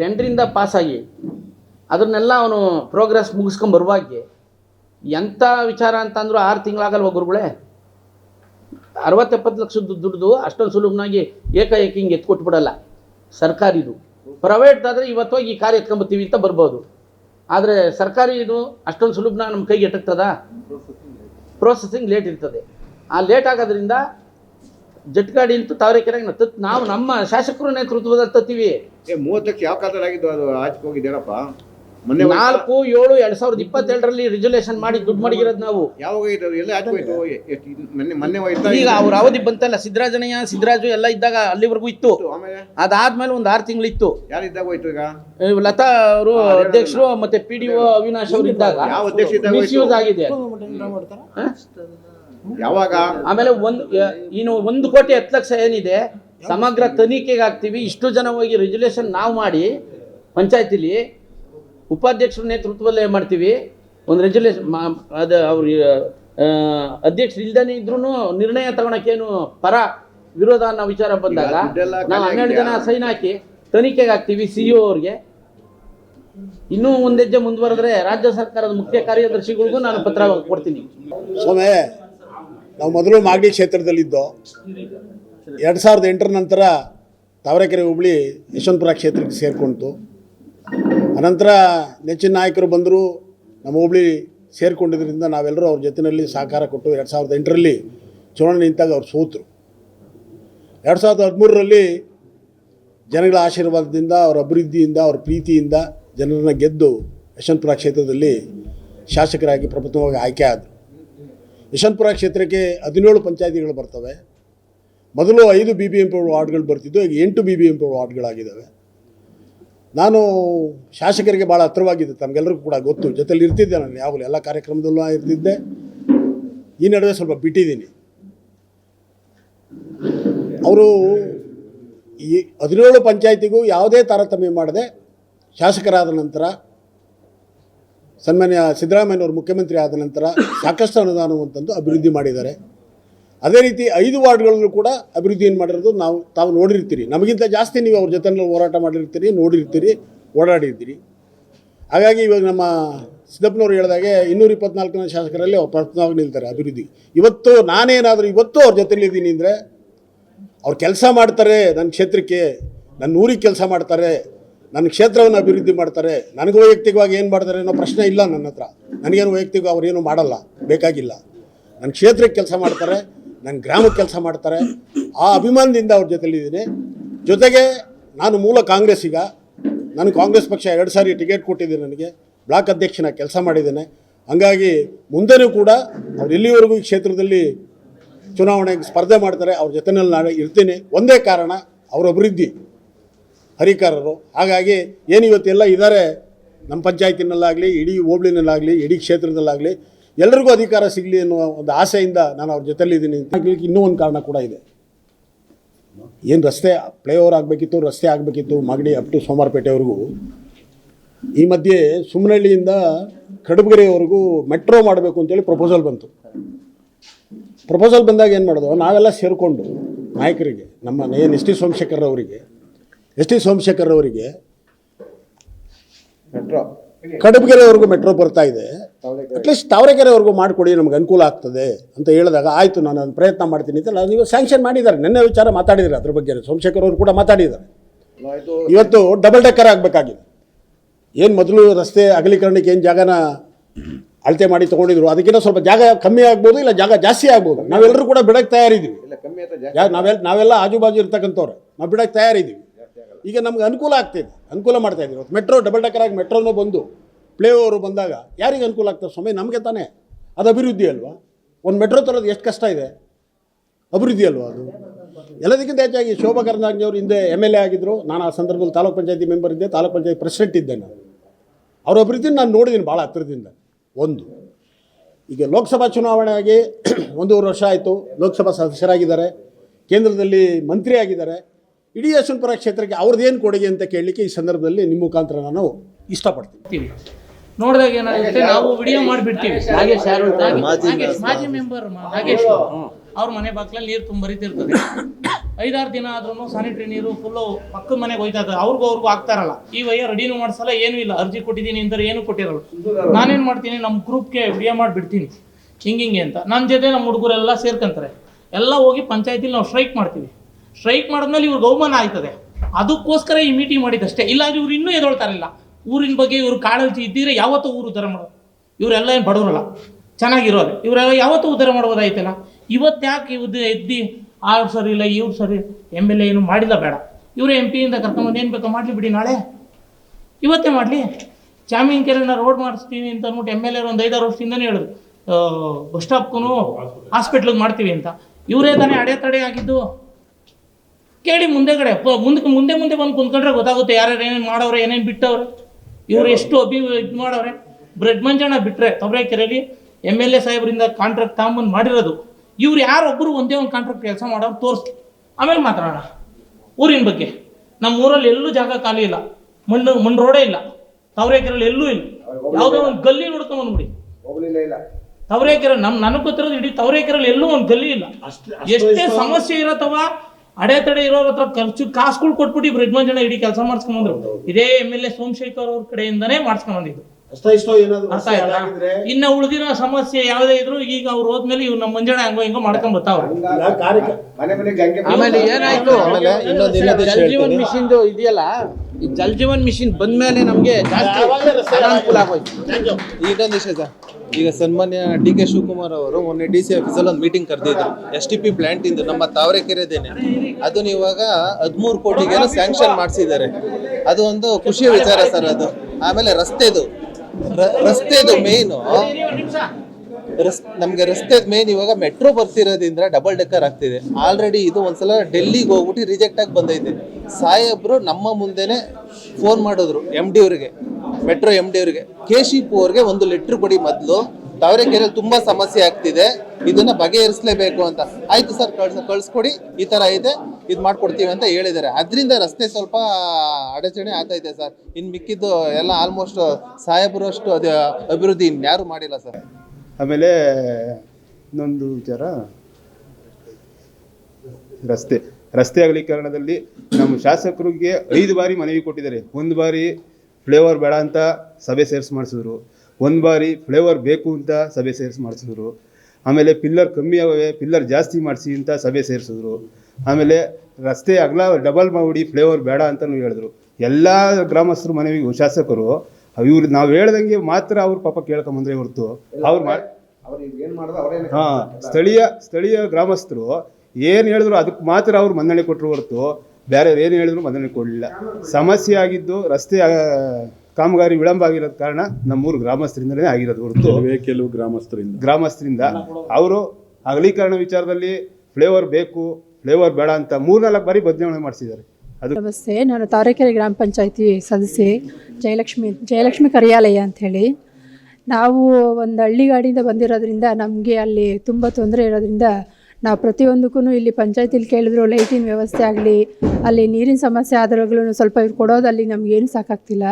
Speaker 3: ಟೆಂಡ್ರಿಂದ ಪಾಸಾಗಿ ಅದನ್ನೆಲ್ಲ ಅವನು ಪ್ರೋಗ್ರೆಸ್ ಮುಗಿಸ್ಕೊಂಡು ಬರುವಾಗೆ ಎಂಥ ವಿಚಾರ ಅಂತಂದ್ರು ಆರು ತಿಂಗಳಾಗಲ್ವ ಗುರುಗಳೇ? ಅರವತ್ತೆಪ್ಪತ್ತು ಲಕ್ಷದ ದುಡ್ದು ಅಷ್ಟೊಂದು ಸುಲಭನಾಗಿ ಏಕಾಏಕಿ ಹಿಂಗೆ ಎತ್ಕೊಟ್ಬಿಡಲ್ಲ ಸರ್ಕಾರಿದು. ಪ್ರೈವೇಟ್ದಾದರೆ ಇವತ್ತು ಹೋಗಿ ಈ ಕಾರ್ ಎತ್ಕೊಂಬತ್ತೀವಿ ಅಂತ ಬರ್ಬೋದು. ಆದರೆ ಸರ್ಕಾರಿ ಇದು ಅಷ್ಟೊಂದು ಸುಲಭನ ನಮ್ಮ ಕೈಗೆ ಎಟಕ್ತದ ಪ್ರೋಸೆಸಿಂಗ್ ಲೇಟ್ ಇರ್ತದೆ. ಆ ಲೇಟ್ ಆಗೋದ್ರಿಂದ ಜಟ್ ಗಾಡಿ ತಾವರೆ ತಾವರೆಕೆರೆಗೆ ನಾವು ತತ್ ನಾವು ನಮ್ಮ ಶಾಸಕರು ನೇತೃತ್ವದಲ್ಲಿ ತತ್ತೀವಿ.
Speaker 1: ಏ ಮೂವತ್ತು ಲಕ್ಷ ಯಾವ ಕಾಲದಲ್ಲಿ ಆಗಿದ್ದು ಅದು? ಆಚೆಗೆ ಹೋಗಿದ್ದೇನಪ್ಪ? ಮೊನ್ನೆ
Speaker 3: ನಾಲ್ಕು ಏಳು ಎರಡ್ ಸಾವಿರದ ಇಪ್ಪತ್ತೆರಡರಲ್ಲಿ ರಿಸೊಲ್ಯೂಷನ್ ಮಾಡಿ ದುಡ್ಡು ಮಡಗಿರೋದು ನಾವು.
Speaker 1: ಯಾವಾಗ ಇದು ಎಲ್ಲ ಆಚೆ ಹೋಯ್ತು? ಎಷ್ಟು ಇದು ಮೊನ್ನೆ ಮೊನ್ನೆ ಹೋಯ್ತಾ
Speaker 3: ಈಗ ಅವ್ರ ಅವಧಿ ಬಂತಲ್ಲ ಸಿದ್ದರಾಜನಯ್ಯ ಸಿದ್ದರಾಜು ಎಲ್ಲ ಇದ್ದಾಗ ಅಲ್ಲಿವರೆಗೂ ಇತ್ತು.
Speaker 1: ಆಮೇಲೆ?
Speaker 3: ಅದಾದ್ಮೇಲೆ ಒಂದು ಆರು ತಿಂಗಳಿತ್ತು
Speaker 1: ಯಾರಿದ್ದಾಗ ಹೋಯ್ತು ಈಗ?
Speaker 3: ಇವ್ ಲತಾ ಅವರು ಅಧ್ಯಕ್ಷರು ಮತ್ತೆ ಪಿ ಡಿ ಒ ಅವಿನಾಶ್ ಅವರು ಇದ್ದಾಗ.
Speaker 1: ಯಾವ ಅಧ್ಯಕ್ಷ ಇದ್ದಾಗ
Speaker 3: ಮಿಸ್ಯೂಸ್ ಆಗಿದೆ?
Speaker 1: ಯಾವಾಗ?
Speaker 3: ಆಮೇಲೆ ಒಂದು ಇನ್ನು ಒಂದು ಕೋಟಿ ಹತ್ತು ಲಕ್ಷ ಏನಿದೆ ಸಮಗ್ರ ತನಿಖೆಗೆ ಹಾಕ್ತೀವಿ ಇಷ್ಟು ಜನ ಹೋಗಿ ರೆಜುಲೇಷನ್ ನಾವು ಮಾಡಿ ಪಂಚಾಯತಿಲಿ ಉಪಾಧ್ಯಕ್ಷರ ನೇತೃತ್ವದಲ್ಲೇ ಮಾಡ್ತೀವಿ ಒಂದು ರೆಜುಲೇಷನ್ ಅದು ಅವ್ರ ಆ, ಅಧ್ಯಕ್ಷರು ಇಲ್ದೇನೆ ಇದ್ರೂ ನಿರ್ಣಯ ತಗೊಳಕ್ಕೇನು ಪರ ವಿರೋಧ ಅನ್ನೋ ವಿಚಾರ ಬಂದಾಗ ನಾವು ಹನ್ನೆರಡು ಜನ? ಸೈನ್ ಹಾಕಿ ತನಿಖೆಗೆ ಹಾಕ್ತೀವಿ ಸಿ ಇ ಅವ್ರಿಗೆ. ಇನ್ನೂ ಒಂದು ಹೆಜ್ಜೆ ಮುಂದುವರೆದ್ರೆ ರಾಜ್ಯ ಸರ್ಕಾರದ ಮುಖ್ಯ ಕಾರ್ಯದರ್ಶಿಗಳಿಗೂ ನಾನು ಪತ್ರ ಕೊಡ್ತೀನಿ.
Speaker 5: ಸ್ವಾಮಿ ನಾವು ಮೊದಲು ಮಾಗಡಿ ಕ್ಷೇತ್ರದಲ್ಲಿದ್ದೋ, ಎರಡು ಸಾವಿರದ ಎಂಟರ ನಂತರ ತಾವರೆಕೆರೆ ಹುಬ್ಳಿ ಯಶವಂತಪುರ ಕ್ಷೇತ್ರಕ್ಕೆ ಸೇರಿಕೊಂತು ಅನಂತರ ನೆಚ್ಚಿನ ನಾಯಕರು ಬಂದರು, ನಮ್ಮ ಹುಬ್ಳಿ ಸೇರಿಕೊಂಡಿದ್ದರಿಂದ ನಾವೆಲ್ಲರೂ ಅವ್ರ ಜೊತೆಯಲ್ಲಿ ಸಹಕಾರ ಕೊಟ್ಟು ಎರಡು ಸಾವಿರದ ಎಂಟರಲ್ಲಿ ಚುನಾವಣೆ ನಿಂತಾಗ ಅವ್ರು ಸೋತರು. ಎರಡು ಸಾವಿರದ ಹದಿಮೂರರಲ್ಲಿ ಜನಗಳ ಆಶೀರ್ವಾದದಿಂದ, ಅವರ ಅಭಿವೃದ್ಧಿಯಿಂದ, ಅವ್ರ ಪ್ರೀತಿಯಿಂದ ಜನರನ್ನು ಗೆದ್ದು ಯಶವಂತಪುರ ಕ್ಷೇತ್ರದಲ್ಲಿ ಶಾಸಕರಾಗಿ ಪ್ರಪ್ರಥಮವಾಗಿ ಆಯ್ಕೆ ಆದರು. ಯಶವಂತಪುರ ಕ್ಷೇತ್ರಕ್ಕೆ ಹದಿನೇಳು ಪಂಚಾಯತಿಗಳು ಬರ್ತವೆ. ಮೊದಲು ಐದು ಬಿ ಬಿ ಎಂ ಪಿ ವಾರ್ಡ್ಗಳು ಬರ್ತಿದ್ದು, ಈಗ ಎಂಟು ಬಿ ಬಿ ಎಂ ಪಿ ವಾರ್ಡ್ಗಳಾಗಿದ್ದಾವೆ. ನಾನು ಶಾಸಕರಿಗೆ ಭಾಳ ಹತ್ತಿರವಾಗಿದ್ದೆ ತಮಗೆಲ್ಲರಿಗೂ ಕೂಡ ಗೊತ್ತು. ಜೊತೆಲಿ ಇರ್ತಿದ್ದೆ ನಾನು, ಯಾವಾಗಲೂ ಎಲ್ಲ ಕಾರ್ಯಕ್ರಮದಲ್ಲೂ ಇರ್ತಿದ್ದೆ. ಈ ನಡುವೆ ಸ್ವಲ್ಪ ಬಿಟ್ಟಿದ್ದೀನಿ. ಅವರು ಈ ಹದಿನೇಳು ಪಂಚಾಯತಿಗೂ ಯಾವುದೇ ತಾರತಮ್ಯ ಮಾಡದೆ ಶಾಸಕರಾದ ನಂತರ ಸನ್ಮಾನ್ಯ ಸಿದ್ದರಾಮಯ್ಯವರು ಮುಖ್ಯಮಂತ್ರಿ ಆದ ನಂತರ ಸಾಕಷ್ಟು ಅನುದಾನವಂತಂದು ತಂದು ಅಭಿವೃದ್ಧಿ ಮಾಡಿದ್ದಾರೆ. ಅದೇ ರೀತಿ ಐದು ವಾರ್ಡ್ಗಳಲ್ಲೂ ಕೂಡ ಅಭಿವೃದ್ಧಿಯನ್ನು ಮಾಡಿರೋದು ನಾವು, ತಾವು ನೋಡಿರ್ತೀರಿ. ನಮಗಿಂತ ಜಾಸ್ತಿ ನೀವು ಅವ್ರ ಜೊತೆನಲ್ಲಿ ಹೋರಾಟ ಮಾಡಿರ್ತೀರಿ, ನೋಡಿರ್ತೀರಿ, ಓಡಾಡಿರ್ತೀರಿ. ಹಾಗಾಗಿ ಇವಾಗ ನಮ್ಮ ಸಿದ್ದಪ್ಪನವರು ಹೇಳಿದಾಗೆ ಇನ್ನೂರ ಇಪ್ಪತ್ನಾಲ್ಕನೇ ಶಾಸಕರಲ್ಲಿ ಅವ್ರು ಪ್ರಥಮವಾಗಿ ನಿಲ್ತಾರೆ ಅಭಿವೃದ್ಧಿ. ಇವತ್ತು ನಾನೇನಾದರೂ, ಇವತ್ತು ಅವ್ರ ಜೊತೆಲಿದ್ದೀನಿ ಅಂದರೆ ಅವ್ರು ಕೆಲಸ ಮಾಡ್ತಾರೆ ನನ್ನ ಕ್ಷೇತ್ರಕ್ಕೆ ನನ್ನ ಊರಿಗೆ ಕೆಲಸ ಮಾಡ್ತಾರೆ ನನ್ನ ಕ್ಷೇತ್ರವನ್ನು ಅಭಿವೃದ್ಧಿ ಮಾಡ್ತಾರೆ, ನನಗೆ ವೈಯಕ್ತಿಕವಾಗಿ ಏನು ಮಾಡ್ತಾರೆ ಅನ್ನೋ ಪ್ರಶ್ನೆ ಇಲ್ಲ ನನ್ನ ಹತ್ರ. ನನಗೇನು ವೈಯಕ್ತಿಕ ಅವ್ರೇನು ಮಾಡಲ್ಲ, ಬೇಕಾಗಿಲ್ಲ. ನನ್ನ ಕ್ಷೇತ್ರಕ್ಕೆ ಕೆಲಸ ಮಾಡ್ತಾರೆ, ನನ್ನ ಗ್ರಾಮಕ್ಕೆ ಕೆಲಸ ಮಾಡ್ತಾರೆ. ಆ ಅಭಿಮಾನದಿಂದ ಅವ್ರ ಜೊತೆಲಿದ್ದೀನಿ ಜೊತೆಗೆ ನಾನು ಮೂಲ ಕಾಂಗ್ರೆಸ್ಸಿಗ ನಾನು ಕಾಂಗ್ರೆಸ್ ಪಕ್ಷ ಎರಡು ಸಾರಿ ಟಿಕೆಟ್ ಕೊಟ್ಟಿದ್ದೀನಿ ನನಗೆ. ಬ್ಲಾಕ್ ಅಧ್ಯಕ್ಷನ ಕೆಲಸ ಮಾಡಿದ್ದೇನೆ. ಹಂಗಾಗಿ ಮುಂದೆನೂ ಕೂಡ ಅವ್ರು ಎಲ್ಲಿವರೆಗೂ ಈ ಕ್ಷೇತ್ರದಲ್ಲಿ ಚುನಾವಣೆಗೆ ಸ್ಪರ್ಧೆ ಮಾಡ್ತಾರೆ, ಅವ್ರ ಜೊತೆಯಲ್ಲಿ ನಾನು ಇರ್ತೀನಿ. ಒಂದೇ ಕಾರಣ, ಅವರ ಅಭಿವೃದ್ಧಿ. ಹರಿಕಾರರು. ಹಾಗಾಗಿ ಏನು ಇವತ್ತೆಲ್ಲ ಇದ್ದಾರೆ ನಮ್ಮ ಪಂಚಾಯತಿನಲ್ಲಾಗಲಿ, ಇಡೀ ಹೋಬ್ಳಿನಲ್ಲಾಗಲಿ, ಇಡೀ ಕ್ಷೇತ್ರದಲ್ಲಾಗಲಿ ಎಲ್ಲರಿಗೂ ಅಧಿಕಾರ ಸಿಗಲಿ ಅನ್ನುವ ಒಂದು ಆಸೆಯಿಂದ ನಾನು ಅವ್ರ ಜೊತೆಲಿದ್ದೀನಿ ಅಂತ ಇನ್ನೂ ಒಂದು ಕಾರಣ ಕೂಡ ಇದೆ. ಏನು ರಸ್ತೆ ಫ್ಲೈಓವರ್ ಆಗಬೇಕಿತ್ತು, ರಸ್ತೆ ಆಗಬೇಕಿತ್ತು, ಮಾಗಡಿ ಅಪ್ ಟು ಸೋಮಾರಪೇಟೆವರೆಗೂ ಈ ಮಧ್ಯೆ ಸುಮ್ಮನಹಳ್ಳಿಯಿಂದ ಕಡಬಗೆರೆವರೆಗೂ ಮೆಟ್ರೋ ಮಾಡಬೇಕು ಅಂತೇಳಿ ಪ್ರಪೋಸಲ್ ಬಂತು. ಪ್ರಪೋಸಲ್ ಬಂದಾಗ ಏನು ಮಾಡೋದು? ನಾವೆಲ್ಲ ಸೇರಿಕೊಂಡು ನಾಯಕರಿಗೆ, ನಮ್ಮ ನಯ ಎಸ್ ಟಿ ಸೋಮಶೇಖರ್ ಅವರಿಗೆ ಎಸ್ ಟಿ ಸೋಮಶೇಖರ್ ಅವರಿಗೆ
Speaker 1: ಮೆಟ್ರೋ.
Speaker 5: ಕಡಬಗೆರೆವರೆಗೂ ಮೆಟ್ರೋ ಬರ್ತಾ ಇದೆ. ಅಟ್ಲೀಸ್ಟ್ ತಾವರೆಕೆರೆವರೆಗೂ ಮಾಡಿಕೊಡಿ ನಮ್ಗೆ ಅನುಕೂಲ ಆಗ್ತದೆ ಅಂತ ಹೇಳಿದಾಗ ಆಯಿತು ನಾನು ಅದನ್ನು ಪ್ರಯತ್ನ ಮಾಡ್ತೀನಿ ಅಂತ ನಾನು ನೀವು ಸ್ಯಾಂಕ್ಷನ್ ಮಾಡಿದ್ದಾರೆ. ನಿನ್ನೆ ವಿಚಾರ ಮಾತಾಡಿದ್ದಾರೆ ಅದ್ರ ಬಗ್ಗೆ. ಸೋಮಶೇಖರ್ ಅವರು ಕೂಡ ಮಾತಾಡಿದ್ದಾರೆ. ಇವತ್ತು ಡಬಲ್ ಡೆಕ್ಕರ್ ಆಗಬೇಕಾಗಿದೆ. ಏನು ಮೊದಲು ರಸ್ತೆ ಅಗಲೀಕರಣಕ್ಕೆ ಏನು ಜಾಗನ ಅಳತೆ ಮಾಡಿ ತೊಗೊಂಡಿದ್ರು ಅದಕ್ಕಿಂತ ಸ್ವಲ್ಪ ಜಾಗ ಕಮ್ಮಿ ಆಗ್ಬೋದು ಇಲ್ಲ ಜಾಗ ಜಾಸ್ತಿ ಆಗ್ಬೋದು? ನಾವೆಲ್ಲರೂ ಕೂಡ ಬಿಡಕ್ಕೆ ತಯಾರಿದ್ದೀವಿ. ನಾವೆಲ್ಲ ನಾವೆಲ್ಲ ಆಜು ಬಾಜು ಇರ್ತಕ್ಕಂಥವ್ರೆ. ನಾವು ಬಿಡಕ್ಕೆ ತಯಾರಿದ್ದೀವಿ. ಈಗ ನಮ್ಗೆ ಅನುಕೂಲ ಆಗ್ತಿದೆ ಅನುಕೂಲ ಮಾಡ್ತಾ ಇದ್ದೀವಿ. ಮೆಟ್ರೋ ಡಬಲ್ ಡೆಕರ್ ಆಗಿ ಮೆಟ್ರೋನೂ ಬಂದು ಪ್ಲೇ ಓವರು ಬಂದಾಗ ಯಾರಿಗೆ ಅನುಕೂಲ ಆಗ್ತದೆ ಸ್ವಾಮಿ? ನಮಗೆ ತಾನೇ. ಅದು ಅಭಿವೃದ್ಧಿ ಅಲ್ವಾ? ಒಂದು ಮೆಟ್ರೋ ತರೋದು ಎಷ್ಟು ಕಷ್ಟ ಇದೆ? ಅಭಿವೃದ್ಧಿ ಅಲ್ವಾ ಅದು? ಎಲ್ಲದಕ್ಕಿಂತ ಹೆಚ್ಚಾಗಿ ಶೋಭಾ ಕರಂದ್ಲಾಜೆ ಹಿಂದೆ ಎಂ ಎಲ್ ಎ ಆಗಿದ್ದರು ನಾನು ಆ ಸಂದರ್ಭದಲ್ಲಿ ತಾಲೂಕು ಪಂಚಾಯತಿ ಮೆಂಬರ್ ಇದ್ದೆ. ತಾಲೂಕು ಪಂಚಾಯತ್ ಪ್ರೆಸಿಡೆಂಟ್ ಇದ್ದೆ ನಾನು. ಅವ್ರ ಅಭಿವೃದ್ಧಿನ ನಾನು ನೋಡಿದ್ದೀನಿ ಭಾಳ ಹತ್ತಿರದಿಂದ. ಒಂದು, ಈಗ ಲೋಕಸಭಾ ಚುನಾವಣೆಯಾಗಿ ಒಂದೂವರೆ ವರ್ಷ ಆಯಿತು. ಲೋಕಸಭಾ ಸದಸ್ಯರಾಗಿದ್ದಾರೆ. ಕೇಂದ್ರದಲ್ಲಿ ಮಂತ್ರಿ ಆಗಿದ್ದಾರೆ ಇಡೀ ಯಶವಂತಪುರ ಕ್ಷೇತ್ರಕ್ಕೆ ಅವ್ರದ್ದೇನು ಕೊಡುಗೆ ಅಂತ ಕೇಳಲಿಕ್ಕೆ ಈ ಸಂದರ್ಭದಲ್ಲಿ ನಿಮ್ಮ ಮುಖಾಂತರ ನಾನು ಇಷ್ಟಪಡ್ತೀನಿ.
Speaker 6: ನೋಡಿದಾಗ ಏನಾಗುತ್ತೆ? ನಾವು ವಿಡಿಯೋ ಮಾಡಿಬಿಡ್ತೀವಿ.
Speaker 3: ನಾಗೇಶ್ ಯಾರು?
Speaker 6: ನಾಗೇಶ್. ಮಾಜಿ ಮೆಂಬರ್. ನಾಗೇಶ್. ಅವ್ರ ಮನೆ ಬಾಗ್ಲಲ್ಲಿ ನೀರು ತುಂಬರಿತಿರ್ತದೆ ಐದಾರು ದಿನ ಆದ್ರೂ ಸ್ಯಾನಿಟರಿ ನೀರು ಫುಲ್ಲು ಪಕ್ಕದ ಮನೆಗೆ ಹೋಯ್ತಾ ಇದ್ದಾರೆ. ಅವ್ರಿಗೂ ಅವ್ರಿಗೂ ಆಗ್ತಾರಲ್ಲ ಈ ವಯ್ಯ ರೆಡಿನೂ ಮಾಡಿಸಲ್ಲ ಏನೂ ಇಲ್ಲ. ಅರ್ಜಿ ಕೊಟ್ಟಿದ್ದೀನಿ ಅಂತಾರೆ ಏನು ಕೊಟ್ಟಿರಲ್ಲ. ನಾನೇನು ಮಾಡ್ತೀನಿ? ನಮ್ಮ ಗ್ರೂಪ್ಗೆ ವಿಡಿಯೋ ಮಾಡಿಬಿಡ್ತೀನಿ. ಹಿಂಗಿಂಗೆ ಅಂತ. ನನ್ನ ಜೊತೆ ನಮ್ಮ ಹುಡುಗರೆಲ್ಲ ಸೇರ್ಕೊಂತಾರೆ. ಎಲ್ಲ ಹೋಗಿ ಪಂಚಾಯತಿಲಿ ನಾವು ಸ್ಟ್ರೈಕ್ ಮಾಡ್ತೀವಿ. ಸ್ಟ್ರೈಕ್ ಮಾಡಿದ್ಮೇಲೆ ಇವ್ರಿಗೆ ಅವಮಾನ ಆಯ್ತದೆ. ಅದಕ್ಕೋಸ್ಕರ ಈ ಮೀಟಿಂಗ್ ಮಾಡಿದ್ದಷ್ಟೇ ಇಲ್ಲಾಂದ್ರೆ ಇವ್ರು ಇನ್ನೂ ಎದೊಳ್ತಾರಿಲ್ಲ. ಊರಿನ ಬಗ್ಗೆ ಇವ್ರು ಕಾಳಜಿ ಇದ್ದಿದ್ರೆ ಯಾವತ್ತೂ ಊರು ಉದ್ಧಾರ ಮಾಡೋದು. ಇವರೆಲ್ಲ ಏನು ಬಡವರಲ್ಲ? ಚೆನ್ನಾಗಿರೋದು. ಇವರೆಲ್ಲ ಯಾವತ್ತೂ ಉದ್ಧಾರ ಮಾಡ್ಬೋದಾಯ್ತಲ್ಲ ಇವತ್ತು ಯಾಕೆ ಇವ್ದು ಎದ್ದಿ ಅವ್ರು ಸರಿ ಇಲ್ಲ ಇವ್ರು ಸರಿ ಎಂ ಎಲ್ ಎ ಏನು ಮಾಡಿಲ್ಲ ಬೇಡ. ಇವರು ಎಂ ಪಿಯಿಂದ ಕರ್ಕೊಂಬಂದು ಏನು ಬೇಕೋ ಮಾಡಲಿ ಬಿಡಿ ನಾಳೆ. ಇವತ್ತೇ ಮಾಡಲಿ. ಚಾಮಿನ್ ಕೆರೆನ ರೋಡ್ ಮಾಡಿಸ್ತೀನಿ ಅಂತ ಅಂದ್ಬಿಟ್ಟು ಎಂ ಎಲ್ ಎರು ಒಂದು ಐದಾರು ವರ್ಷದಿಂದನೇ ಹೇಳಿದ್ರು. ಬಸ್ ಸ್ಟಾಪ್ಗೂ ಹಾಸ್ಪಿಟ್ಲಿಗೆ ಮಾಡ್ತೀವಿ ಅಂತ. ಇವರೇ ತಾನೇ ಅಡೆತಡೆ ಆಗಿದ್ದು. ಕೇಳಿ ಮುಂದೆಗಡೆ ಪ- ಮುಂದಕ್ಕೆ ಮುಂದೆ ಮುಂದೆ ಬಂದು ಕುಂತ್ಕೊಂಡ್ರೆ ಗೊತ್ತಾಗುತ್ತೆ ಯಾರ್ಯಾರು ಏನೇನು ಮಾಡೋರು ಏನೇನು ಬಿಟ್ಟವ್ರೆ. ಇವರು ಎಷ್ಟು ಅಭಿ ಇದು ಮಾಡವ್ರೆ. ಬ್ರೆಡ್ ಮಂಜಣ್ಣ ಬಿಟ್ಟರೆ ತೊಬರೆಕೆರೆಯಲ್ಲಿ ಎಂ ಎಲ್ ಎ ಸಾಹೇಬರಿಂದ ಕಾಂಟ್ರಾಕ್ಟ್ ತಗೊಂಬಂದು ಮಾಡಿರೋದು. ಇವ್ರು ಯಾರೊಬ್ಬರು ಒಂದೇ ಒಂದು ಕಾಂಟ್ರಾಕ್ಟ್ ಕೆಲಸ ಮಾಡೋರು ತೋರಿಸ್ಲಿ. ಆಮೇಲೆ ಮಾತಾಡೋಣ. ಊರಿನ ಬಗ್ಗೆ. ನಮ್ಮ ಊರಲ್ಲಿ ಎಲ್ಲೂ ಜಾಗ ಖಾಲಿ ಇಲ್ಲ. ಮಣ್ಣು ಮಣ್ಣು ರೋಡೇ ಇಲ್ಲ. ತವರೇಕೆರೆಯಲ್ಲಿ ಎಲ್ಲೂ ಇಲ್ಲ. ಯಾವುದೋ ಒಂದು ಗಲ್ಲಿ ನೋಡ್ಕೊಂಡು
Speaker 1: ಬಂದ್ಬಿಡಿ. ಇಲ್ಲ.
Speaker 6: ತವರೇಕೆರೆ ನಮ್ಮ ನನಗೆ ಗೊತ್ತಿರೋದು ಇಡೀ ತವರೇಕೆರೆಯಲ್ಲಿ ಎಲ್ಲೂ ಒಂದು ಗಲ್ಲಿ ಇಲ್ಲ. ಎಷ್ಟೇ ಸಮಸ್ಯೆ ಇರತ್ತವ ಅಡೆತಡೆ ಇರೋರ ಹತ್ರ ಖರ್ಚು ಕಾಸುಗಳು ಕೊಟ್ಬಿಟ್ಟು ಬ್ರಿಡ್ ಮಂಜಣ್ಣ ಇಡೀ ಕೆಲಸ ಮಾಡಿಸ್ಕೊಂಡ್ಬಂದ್ರು ಇದೇ ಎಂ ಎಲ್ ಎ ಸೋಮಶೇಖರ್ ಅವ್ರ ಕಡೆಯಿಂದನೇ ಮಾಡಿಸ್ಕೊಂಡ್ಬಂದಿದ್ದು ಅರ್ಥ ಆಯ್ತಾ? ಇನ್ನ ಉಳಿದಿರೋ ಸಮಸ್ಯೆ ಯಾವ್ದೇ ಇದ್ರು ಈಗ ಅವ್ರು ಹೋದ್ಮೇಲೆ ಇವ್ ನಮ್ಮ ಮಂಜಣ್ಣ ಹಂಗೋ ಹಿಂಗೋ ಮಾಡ್ಕೊಂಡ್ ಬರ್ತಾವ್ರು.
Speaker 3: ಆಮೇಲೆ ಏನಾಯ್ತು?
Speaker 7: ಆಮೇಲೆ ಇನ್ನೊಂದು
Speaker 3: ಜಲ್ ಜೀವನ್. ಇದೆಯಲ್ಲ? ಈ ಜಲ್ ಜೀವನ್ ಮಿಷನ್ ಬಂದ್ಮೇಲೆ ನಮ್ಗೆ ಜಾಸ್ತಿ ಅನುಕೂಲ ಆಗೋಯ್ತು.
Speaker 7: ಇನ್ನೊಂದು ವಿಷಯ ಸರ್. ಈಗ ಸನ್ಮಾನ್ಯ ಡಿ ಕೆ ಶಿವಕುಮಾರ್ ಅವರು ಮೊನ್ನೆ ಡಿ ಸಿ ಆಫೀಸಲ್ಲಿ ಒಂದು ಮೀಟಿಂಗ್ ಕರೆದಿದ್ರು. ಎಸ್ ಟಿ ಪಿ ಪ್ಲಾಂಟ್ ಇಂದು ನಮ್ಮ ತಾವರೆಕೆರೆದೇನೆ ಅದನ್ನ ಇವಾಗ ಹದಿಮೂರು ಕೋಟಿಗೆಲ್ಲ ಸ್ಯಾಂಕ್ಷನ್ ಮಾಡಿಸಿದ್ದಾರೆ. ಅದು ಒಂದು ಖುಷಿಯ ವಿಚಾರ ಸರ್ ಅದು. ಆಮೇಲೆ ರಸ್ತೆದು. ರಸ್ತೆದು ಮೇನು ರಸ್, ನಮಗೆ ರಸ್ತೆ ಮೇನ್ ಇವಾಗ ಮೆಟ್ರೋ ಬರ್ತಿರೋದ್ರಿಂದ ಡಬಲ್ ಡೆಕ್ಕರ್ ಆಗ್ತಿದೆ. ಆಲ್ರೆಡಿ ಇದು ಒಂದ್ಸಲ ಡೆಲ್ಲಿಗೆ ಹೋಗ್ಬಿಟ್ಟು ರಿಜೆಕ್ಟ್ ಆಗಿ ಬಂದೈತೆ. ಸಾಹೇಬ್ರು ನಮ್ಮ ಮುಂದೆನೆ ಫೋನ್ ಮಾಡಿದ್ರು ಎಂ ಡಿ ಅವ್ರಿಗೆ. ಮೆಟ್ರೋ ಎಂ ಡಿ ಅವರಿಗೆ. ಕೆ ಶಿಪು ಅವ್ರಿಗೆ ಒಂದು ಲೆಟ್ರ್ ಕೊಡಿ ಮೊದಲು. ತಾವರೆಕೆರೆಯಲ್ಲಿ ತುಂಬಾ ಸಮಸ್ಯೆ ಆಗ್ತಿದೆ. ಇದನ್ನ ಬಗೆಹರಿಸಲೇಬೇಕು ಅಂತ. ಆಯ್ತು ಸರ್, ಕಳ್ಸ, ಕಳ್ಸ್ಕೊಡಿ. ಈ ತರ ಇದೆ. ಇದು ಮಾಡ್ಕೊಡ್ತೀವಿ ಅಂತ ಹೇಳಿದ್ದಾರೆ. ಅದರಿಂದ ರಸ್ತೆ ಸ್ವಲ್ಪ ಅಡಚಣೆ ಆಗ್ತೈತೆ ಸರ್. ಇನ್ ಮಿಕ್ಕಿದ್ದು ಎಲ್ಲ ಆಲ್ಮೋಸ್ಟ್ ಸಾಹೇಬರಷ್ಟು ಅದು ಅಭಿವೃದ್ಧಿ ಇನ್ಯಾರು ಮಾಡಿಲ್ಲ ಸರ್.
Speaker 8: ಆಮೇಲೆ ಇನ್ನೊಂದು ವಿಚಾರ. ರಸ್ತೆ. ರಸ್ತೆ ಅಗಲೀಕರಣದಲ್ಲಿ ನಮ್ಮ ಶಾಸಕರಿಗೆ ಐದು ಬಾರಿ ಮನವಿ ಕೊಟ್ಟಿದ್ದಾರೆ. ಒಂದು ಬಾರಿ ಫ್ಲೇವರ್ ಬೇಡ ಅಂತ ಸಭೆ ಸೇರಿಸಿ ಮಾಡಿಸಿದ್ರು. ಒಂದು ಬಾರಿ ಫ್ಲೇವರ್ ಬೇಕು ಅಂತ ಸಭೆ ಸೇರಿಸಿ ಮಾಡಿಸಿದ್ರು. ಆಮೇಲೆ ಪಿಲ್ಲರ್ ಕಮ್ಮಿ ಆಗವೆ, ಪಿಲ್ಲರ್ ಜಾಸ್ತಿ ಮಾಡಿಸಿ ಅಂತ ಸಭೆ ಸೇರಿಸಿದ್ರು. ಆಮೇಲೆ ರಸ್ತೆ ಅಗಲ ಡಬಲ್ ಮಾಡಿ ಫ್ಲೇವರ್ ಬೇಡ ಅಂತಲೂ ಹೇಳಿದ್ರು. ಎಲ್ಲ ಗ್ರಾಮಸ್ಥರು ಮನೆಗೆ ಶಾಸಕರು, ಇವ್ರು ನಾವು ಹೇಳ್ದಂಗೆ ಮಾತ್ರ ಅವ್ರು ಪಾಪ ಕೇಳ್ಕೊಂಬಂದ್ರೆ ಹೊರತು. ಅವ್ರು ಮಾ ಹಾ, ಸ್ಥಳೀಯ ಸ್ಥಳೀಯ ಗ್ರಾಮಸ್ಥರು ಏನು ಹೇಳಿದ್ರು ಅದಕ್ಕೆ ಮಾತ್ರ ಅವ್ರು ಮನ್ನಣೆ ಕೊಟ್ಟರು ಹೊರತು. ಬೇರೆ ಏನು ಹೇಳಿದ್ರು ಮನ್ನಣೆ ಕೊಡಲಿಲ್ಲ. ಸಮಸ್ಯೆ ಆಗಿದ್ದು ರಸ್ತೆ ಕಾಮಗಾರಿ ವಿಳಂಬ ಆಗಿರೋದ ಕಾರಣ ನಮ್ಮೂರು ಗ್ರಾಮಸ್ಥರಿಂದಲೇ ಆಗಿರೋದು ಹೊರತು
Speaker 5: ಕೆಲವೇ ಕೆಲವು ಗ್ರಾಮಸ್ಥರಿಂದ?
Speaker 8: ಗ್ರಾಮಸ್ಥರಿಂದ. ಅವರು ಅಗಲೀಕರಣ ವಿಚಾರದಲ್ಲಿ ಫ್ಲೇವರ್ ಬೇಕು ಫ್ಲೇವರ್ ಬೇಡ ಅಂತ ಮೂರ್ನಾಲ್ಕು ಬಾರಿ ಬದಲಾವಣೆ ಮಾಡಿಸಿದ್ದಾರೆ. ಅದು
Speaker 9: ನಮಸ್ತೆ ನಾನು ತಾರೇಕೆರೆ ಗ್ರಾಮ ಪಂಚಾಯತಿ ಸದಸ್ಯೆ ಜಯಲಕ್ಷ್ಮಿ ಜಯಲಕ್ಷ್ಮಿ ಕರಿಯಾಲಯ ಅಂಥೇಳಿ. ನಾವು ಒಂದು ಹಳ್ಳಿಗಾಡಿಯಿಂದ ಬಂದಿರೋದ್ರಿಂದ ನಮಗೆ ಅಲ್ಲಿ ತುಂಬ ತೊಂದರೆ ಇರೋದ್ರಿಂದ ನಾವು ಪ್ರತಿಯೊಂದಕ್ಕೂ ಇಲ್ಲಿ ಪಂಚಾಯತಿಲಿ ಕೇಳಿದ್ರು ಲೈಟಿನ ವ್ಯವಸ್ಥೆ ಆಗಲಿ, ಅಲ್ಲಿ ನೀರಿನ ಸಮಸ್ಯೆ ಆದಾಗಲೂ ಸ್ವಲ್ಪ ಇವ್ರು ಕೊಡೋದಲ್ಲಿ ನಮಗೇನು ಸಾಕಾಗ್ತಿಲ್ಲ.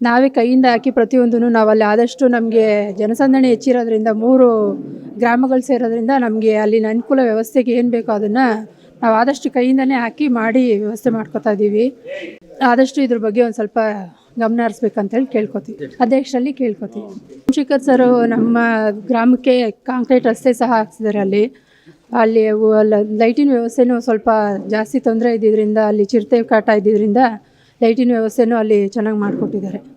Speaker 9: ನಾವೇ ಕೈಯಿಂದ ಹಾಕಿ ಪ್ರತಿಯೊಂದೂ ನಾವು ಅಲ್ಲಿ ಆದಷ್ಟು ನಮಗೆ ಜನಸಂದಣಿ ಹೆಚ್ಚಿರೋದ್ರಿಂದ, ಮೂರು ಗ್ರಾಮಗಳು ಸೇರೋದ್ರಿಂದ ನಮಗೆ ಅಲ್ಲಿನ ಅನುಕೂಲ ವ್ಯವಸ್ಥೆಗೆ ಏನು ಬೇಕೋ ಅದನ್ನು ನಾವು ಆದಷ್ಟು ಕೈಯಿಂದನೇ ಹಾಕಿ ಮಾಡಿ ವ್ಯವಸ್ಥೆ ಮಾಡ್ಕೊತಾ ಇದ್ದೀವಿ ಆದಷ್ಟು ಇದ್ರ ಬಗ್ಗೆ ಒಂದು ಸ್ವಲ್ಪ ಗಮನ ಹರಿಸ್ಬೇಕಂತೇಳಿ ಕೇಳ್ಕೊತೀವಿ. ಅಧ್ಯಕ್ಷರಲ್ಲಿ ಕೇಳ್ಕೊತೀವಿ. ಶಿಖರ್ ಸರ್ ನಮ್ಮ ಗ್ರಾಮಕ್ಕೆ ಕಾಂಕ್ರೀಟ್ ರಸ್ತೆ ಸಹ ಹಾಕ್ಸಿದ್ದಾರೆ ಅಲ್ಲಿ. ಅಲ್ಲ ಲೈಟಿನ ವ್ಯವಸ್ಥೆನೂ ಸ್ವಲ್ಪ ಜಾಸ್ತಿ ತೊಂದರೆ ಇದ್ದಿದ್ದರಿಂದ ಅಲ್ಲಿ ಚಿರತೆ ಕಾಟ ಇದ್ದಿದ್ದರಿಂದ ಲೈಟಿನ ವ್ಯವಸ್ಥೆನೂ ಅಲ್ಲಿ ಚೆನ್ನಾಗಿ ಮಾಡಿಕೊಟ್ಟಿದ್ದಾರೆ.